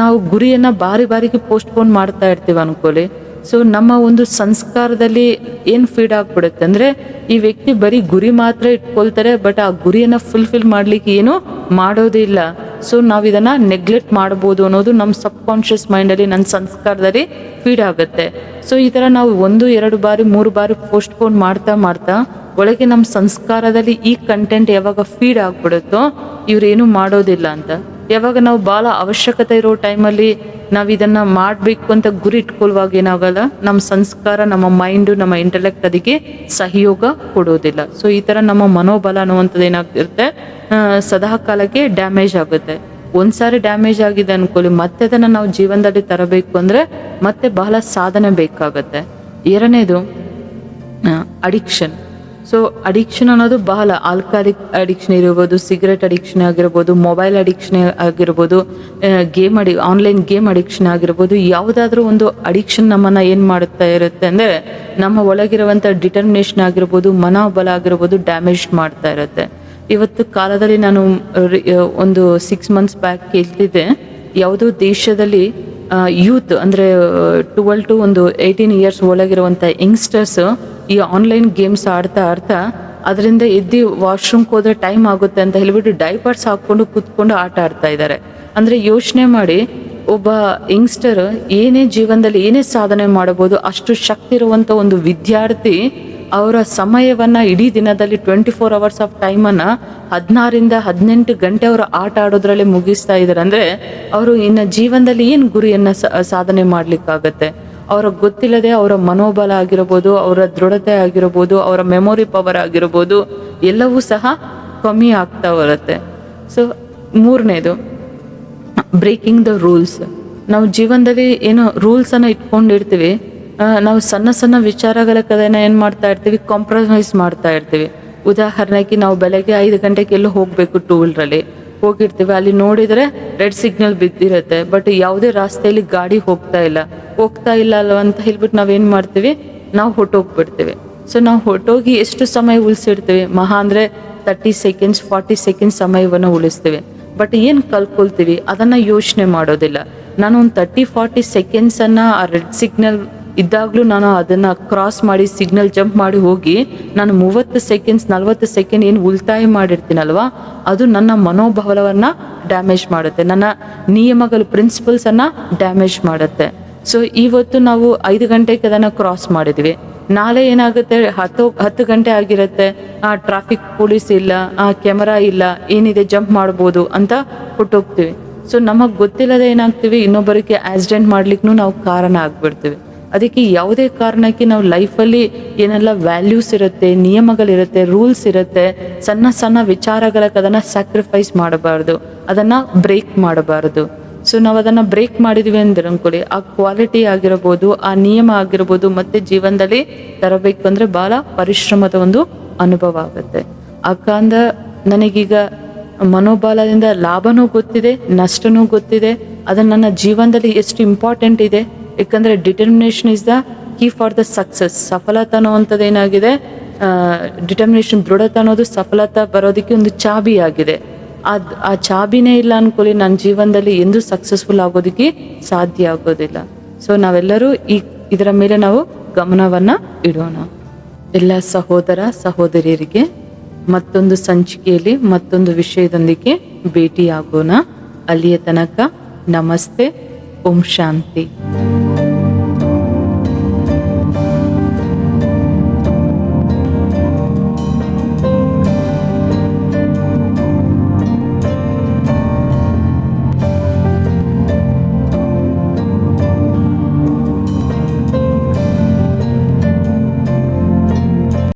ನಾವು ಗುರಿಯನ್ನ ಬಾರಿ ಬಾರಿಗೆ ಪೋಸ್ಟ್ಪೋನ್ ಮಾಡ್ತಾ ಇರ್ತೀವಿ ಅನ್ಕೊಳ್ಳಿ ಸೊ ನಮ್ಮ ಒಂದು ಸಂಸ್ಕಾರದಲ್ಲಿ ಏನು ಫೀಡ್ ಆಗ್ಬಿಡುತ್ತೆ ಅಂದರೆ, ಈ ವ್ಯಕ್ತಿ ಬರೀ ಗುರಿ ಮಾತ್ರ ಇಟ್ಕೊಳ್ತಾರೆ ಬಟ್ ಆ ಗುರಿಯನ್ನು ಫುಲ್ಫಿಲ್ ಮಾಡ್ಲಿಕ್ಕೆ ಏನು ಮಾಡೋದೇ ಇಲ್ಲ. ಸೊ ನಾವು ಇದನ್ನ ನೆಗ್ಲೆಕ್ಟ್ ಮಾಡ್ಬೋದು ಅನ್ನೋದು ನಮ್ಮ ಸಬ್ ಕಾನ್ಷಿಯಸ್ ಮೈಂಡಲ್ಲಿ ನನ್ನ ಸಂಸ್ಕಾರದಲ್ಲಿ ಫೀಡ್ ಆಗುತ್ತೆ. ಸೊ ಈ ಥರ ನಾವು ಒಂದು, ಎರಡು ಬಾರಿ, ಮೂರು ಬಾರಿ ಪೋಸ್ಟ್ಪೋನ್ ಮಾಡ್ತಾ ಮಾಡ್ತಾ, ಒಳಗೆ ನಮ್ಮ ಸಂಸ್ಕಾರದಲ್ಲಿ ಈ ಕಂಟೆಂಟ್ ಯಾವಾಗ ಫೀಡ್ ಆಗ್ಬಿಡುತ್ತೋ ಇವ್ರೇನು ಮಾಡೋದಿಲ್ಲ ಅಂತ. ಯಾವಾಗ ನಾವು ಭಾಳ ಅವಶ್ಯಕತೆ ಇರೋ ಟೈಮಲ್ಲಿ ನಾವು ಇದನ್ನ ಮಾಡಬೇಕು ಅಂತ ಗುರಿ ಇಟ್ಕೊಳ್ಳುವಾಗ ಏನಾಗಲ್ಲ ನಮ್ಮ ಸಂಸ್ಕಾರ, ನಮ್ಮ ಮೈಂಡು ನಮ್ಮ ಇಂಟೆಲೆಕ್ಟ್ ಅದಕ್ಕೆ ಸಹಯೋಗ ಕೊಡೋದಿಲ್ಲ. ಸೊ ಈ ಥರ ನಮ್ಮ ಮನೋಬಲ ಅನ್ನುವಂಥದ್ದು ಏನಾಗ್ತಿರುತ್ತೆ ಸದಾ ಕಾಲಕ್ಕೆ ಡ್ಯಾಮೇಜ್ ಆಗುತ್ತೆ. ಒಂದ್ಸಾರಿ ಡ್ಯಾಮೇಜ್ ಆಗಿದೆ ಅನ್ಕೊಳ್ಳಿ, ಮತ್ತೆ ಅದನ್ನ ನಾವು ಜೀವನದಲ್ಲಿ ತರಬೇಕು ಅಂದ್ರೆ ಮತ್ತೆ ಬಹಳ ಸಾಧನೆ ಬೇಕಾಗತ್ತೆ. ಎರಡನೇದು ಅಡಿಕ್ಷನ್ ಸೊ ಅಡಿಕ್ಷನ್ ಅನ್ನೋದು ಬಹಳ ಆಲ್ಕಾಲಿಕ್ ಅಡಿಕ್ಷನ್ ಇರ್ಬೋದು ಸಿಗರೆಟ್ ಅಡಿಕ್ಷನ್ ಆಗಿರ್ಬೋದು ಮೊಬೈಲ್ ಅಡಿಕ್ಷನ್ ಆಗಿರ್ಬೋದು ಗೇಮ್ ಅಡಿ ಆನ್ಲೈನ್ ಗೇಮ್ ಅಡಿಕ್ಷನ್ ಆಗಿರ್ಬೋದು, ಯಾವುದಾದ್ರೂ ಒಂದು ಅಡಿಕ್ಷನ್ ನಮ್ಮನ್ನ ಏನು ಮಾಡುತ್ತಾ ಇರುತ್ತೆ ಅಂದರೆ, ನಮ್ಮ ಒಳಗಿರುವಂಥ ಡಿಟರ್ಮಿನೇಷನ್ ಆಗಿರ್ಬೋದು, ಮನೋಬಲ ಆಗಿರ್ಬೋದು ಡ್ಯಾಮೇಜ್ ಮಾಡ್ತಾ ಇರುತ್ತೆ. ಇವತ್ತು ಕಾಲದಲ್ಲಿ ನಾನು ಒಂದು ಸಿಕ್ಸ್ ಮಂತ್ಸ್ ಬ್ಯಾಕ್ ಕೇಳ್ತಿದ್ದೆ, ಯಾವುದೋ ದೇಶದಲ್ಲಿ ಯೂತ್ ಅಂದರೆ ಟ್ವೆಲ್ ಟು ಒಂದು ಏಯ್ಟೀನ್ ಇಯರ್ಸ್ ಒಳಗಿರುವಂಥ ಯಂಗ್ಸ್ಟರ್ಸ್ ಈ ಆನ್ಲೈನ್ ಗೇಮ್ಸ್ ಆಡ್ತಾ ಆಡ್ತಾ ಅದರಿಂದ ಎದ್ದು ವಾಶ್ರೂಮ್ಗೆ ಹೋದ್ರೆ ಟೈಮ್ ಆಗುತ್ತೆ ಅಂತ ಹೇಳಿಬಿಟ್ಟು ಡೈಪರ್ಸ್ ಹಾಕ್ಕೊಂಡು ಕೂತ್ಕೊಂಡು ಆಟ ಆಡ್ತಾ ಇದ್ದಾರೆ ಅಂದರೆ ಯೋಚನೆ ಮಾಡಿ ಒಬ್ಬ ಯಂಗ್ಸ್ಟರ್ ಏನೇ ಜೀವನದಲ್ಲಿ ಏನೇ ಸಾಧನೆ ಮಾಡಬಹುದು, ಅಷ್ಟು ಶಕ್ತಿ ಇರುವಂಥ ಒಂದು ವಿದ್ಯಾರ್ಥಿ ಅವರ ಸಮಯವನ್ನ ಇಡೀ ದಿನದಲ್ಲಿ ಟ್ವೆಂಟಿ ಫೋರ್ ಅವರ್ಸ್ ಆಫ್ ಟೈಮನ್ನು ಹದಿನಾರಿಂದ ಹದಿನೆಂಟು ಗಂಟೆ ಅವರು ಆಟ ಆಡೋದ್ರಲ್ಲೇ ಮುಗಿಸ್ತಾ ಇದ್ದಾರೆ ಅಂದರೆ ಅವರು ಇನ್ನು ಜೀವನದಲ್ಲಿ ಏನು ಗುರಿಯನ್ನು ಸಾಧನೆ ಮಾಡ್ಲಿಕ್ಕಾಗತ್ತೆ? ಅವರ ಗೊತ್ತಿಲ್ಲದೆ ಅವರ ಮನೋಬಲ ಆಗಿರಬಹುದು, ಅವರ ದೃಢತೆ ಆಗಿರಬಹುದು, ಅವರ ಮೆಮೊರಿ ಪವರ್ ಆಗಿರಬಹುದು, ಎಲ್ಲವೂ ಸಹ ಕಮ್ಮಿ ಆಗ್ತಾ ಬರುತ್ತೆ. ಸೊ ಮೂರನೇದು ಬ್ರೇಕಿಂಗ್ ದ ರೂಲ್ಸ್ ನಾವು ಜೀವನದಲ್ಲಿ ಏನೋ ರೂಲ್ಸನ್ನು ಇಟ್ಕೊಂಡಿರ್ತೀವಿ ನಾವು ಸಣ್ಣ ಸಣ್ಣ ವಿಚಾರಗಳ ಕದನ ಏನು ಮಾಡ್ತಾ ಇರ್ತೀವಿ ಕಾಂಪ್ರಮೈಸ್ ಮಾಡ್ತಾ ಇರ್ತೀವಿ. ಉದಾಹರಣೆಗೆ ನಾವು ಬೆಳಗ್ಗೆ ಐದು ಗಂಟೆಗೆ ಎಲ್ಲೋ ಹೋಗಬೇಕು ಟೂ ವೀಲರಲ್ಲಿ ಹೋಗಿರ್ತೀವಿ. ಅಲ್ಲಿ ನೋಡಿದ್ರೆ ರೆಡ್ ಸಿಗ್ನಲ್ ಬಿದ್ದಿರುತ್ತೆ. ಬಟ್ ಯಾವುದೇ ರಾಸ್ತೆಯಲ್ಲಿ ಗಾಡಿ ಹೋಗ್ತಾ ಇಲ್ಲ. ಹೋಗ್ತಾ ಇಲ್ಲ ಅಲ್ವ ಅಂತ ಹೇಳ್ಬಿಟ್ಟು ನಾವೇನು ಮಾಡ್ತೀವಿ? ನಾವು ಹೊಟ್ಟೋಗ್ಬಿಡ್ತೀವಿ ಸೊ ನಾವು ಹೊಟ್ಟೋಗಿ ಎಷ್ಟು ಸಮಯ ಉಳಿಸಿರ್ತೀವಿ? ಮಹಾ ಅಂದರೆ ತರ್ಟಿ ಸೆಕೆಂಡ್ಸ್ ಫಾರ್ಟಿ ಸೆಕೆಂಡ್ಸ್ ಸಮಯವನ್ನು ಉಳಿಸ್ತೀವಿ. ಬಟ್ ಏನು ಕಲ್ಕೊಳ್ತೀವಿ? ಅದನ್ನು ಯೋಚನೆ ಮಾಡೋದಿಲ್ಲ. ನಾನು ಒಂದು ತರ್ಟಿ ಫಾರ್ಟಿ ಸೆಕೆಂಡ್ಸನ್ನು ಆ ರೆಡ್ ಸಿಗ್ನಲ್ ಇದ್ದಾಗಲೂ ನಾನು ಅದನ್ನು ಕ್ರಾಸ್ ಮಾಡಿ ಸಿಗ್ನಲ್ ಜಂಪ್ ಮಾಡಿ ಹೋಗಿ ನಾನು ಮೂವತ್ತು ಸೆಕೆಂಡ್ಸ್ ನಲ್ವತ್ತು ಸೆಕೆಂಡ್ ಏನು ಉಳಿತಾಯ ಮಾಡಿರ್ತೀನಲ್ವಾ? ಅದು ನನ್ನ ಮನೋಭಾವವನ್ನು ಡ್ಯಾಮೇಜ್ ಮಾಡುತ್ತೆ. ನನ್ನ ನಿಯಮಗಳು ಪ್ರಿನ್ಸಿಪಲ್ಸನ್ನು ಡ್ಯಾಮೇಜ್ ಮಾಡುತ್ತೆ. ಸೊ ಇವತ್ತು ನಾವು ಐದು ಗಂಟೆಗೆ ಅದನ್ನು ಕ್ರಾಸ್ ಮಾಡಿದ್ವಿ. ನಾಳೆ ಏನಾಗುತ್ತೆ? ಹತ್ತು ಹತ್ತು ಗಂಟೆ ಆಗಿರುತ್ತೆ. ಆ ಟ್ರಾಫಿಕ್ ಪೊಲೀಸ್ ಇಲ್ಲ, ಆ ಕ್ಯಾಮರಾ ಇಲ್ಲ, ಏನಿದೆ ಜಂಪ್ ಮಾಡ್ಬೋದು ಅಂತ ಕೊಟ್ಟೋಗ್ತೀವಿ ಸೊ ನಮಗೆ ಗೊತ್ತಿಲ್ಲದೆ ಏನಾಗ್ತೀವಿ? ಇನ್ನೊಬ್ಬರಿಗೆ ಆಕ್ಸಿಡೆಂಟ್ ಮಾಡ್ಲಿಕ್ಕೂ ನಾವು ಕಾರಣ ಆಗ್ಬಿಡ್ತೀವಿ. ಅದಕ್ಕೆ ಯಾವುದೇ ಕಾರಣಕ್ಕೆ ನಾವು ಲೈಫಲ್ಲಿ ಏನೆಲ್ಲ ವ್ಯಾಲ್ಯೂಸ್ ಇರುತ್ತೆ, ನಿಯಮಗಳಿರುತ್ತೆ ರೂಲ್ಸ್ ಇರುತ್ತೆ, ಸಣ್ಣ ಸಣ್ಣ ವಿಚಾರಗಳಕ್ಕೆ ಅದನ್ನು ಸ್ಯಾಕ್ರಿಫೈಸ್ ಮಾಡಬಾರ್ದು. ಅದನ್ನು ಬ್ರೇಕ್ ಮಾಡಬಾರ್ದು. ಸೊ ನಾವು ಅದನ್ನು ಬ್ರೇಕ್ ಮಾಡಿದ್ವಿ ಅಂದ್ರೆ ಅನ್ಕೊಳ್ಳಿ, ಆ ಕ್ವಾಲಿಟಿ ಆಗಿರ್ಬೋದು, ಆ ನಿಯಮ ಆಗಿರ್ಬೋದು, ಮತ್ತೆ ಜೀವನದಲ್ಲಿ ತರಬೇಕು ಅಂದರೆ ಭಾಳ ಪರಿಶ್ರಮದ ಒಂದು ಅನುಭವ ಆಗುತ್ತೆ. ಅಕ್ಕಂದ ನನಗೀಗ ಮನೋಬಲದಿಂದ ಲಾಭನೂ ಗೊತ್ತಿದೆ, ನಷ್ಟನೂ ಗೊತ್ತಿದೆ, ಅದನ್ನು ನನ್ನ ಜೀವನದಲ್ಲಿ ಎಷ್ಟು ಇಂಪಾರ್ಟೆಂಟ್ ಇದೆ ಯಾಕಂದ್ರೆ determination is the key for the success ಸಫಲತೆ ಅನ್ನುವಂಥದ್ದು ಏನಾಗಿದೆ? ಡಿಟರ್ಮಿನೇಷನ್ ದೃಢತೆ ಅನ್ನೋದು ಸಫಲತೆ ಬರೋದಕ್ಕೆ ಒಂದು ಚಾಬಿ ಆಗಿದೆ. ಅದು, ಆ ಚಾಬಿನೇ ಇಲ್ಲ ಅನ್ಕೊಳ್ಳಿ ನನ್ನ ಜೀವನದಲ್ಲಿ ಎಂದೂ ಸಕ್ಸಸ್ಫುಲ್ ಆಗೋದಕ್ಕೆ ಸಾಧ್ಯ ಆಗೋದಿಲ್ಲ. ಸೊ ನಾವೆಲ್ಲರೂ ಈ, ಇದರ ಮೇಲೆ ನಾವು ಗಮನವನ್ನ ಇಡೋಣ. ಎಲ್ಲ ಸಹೋದರ, ಸಹೋದರಿಯರಿಗೆ ಮತ್ತೊಂದು ಸಂಚಿಕೆಯಲ್ಲಿ ಮತ್ತೊಂದು ವಿಷಯದೊಂದಿಗೆ ಭೇಟಿಯಾಗೋಣ. ಅಲ್ಲಿಯ ತನಕ ನಮಸ್ತೆ. ಓಂ ಶಾಂತಿ.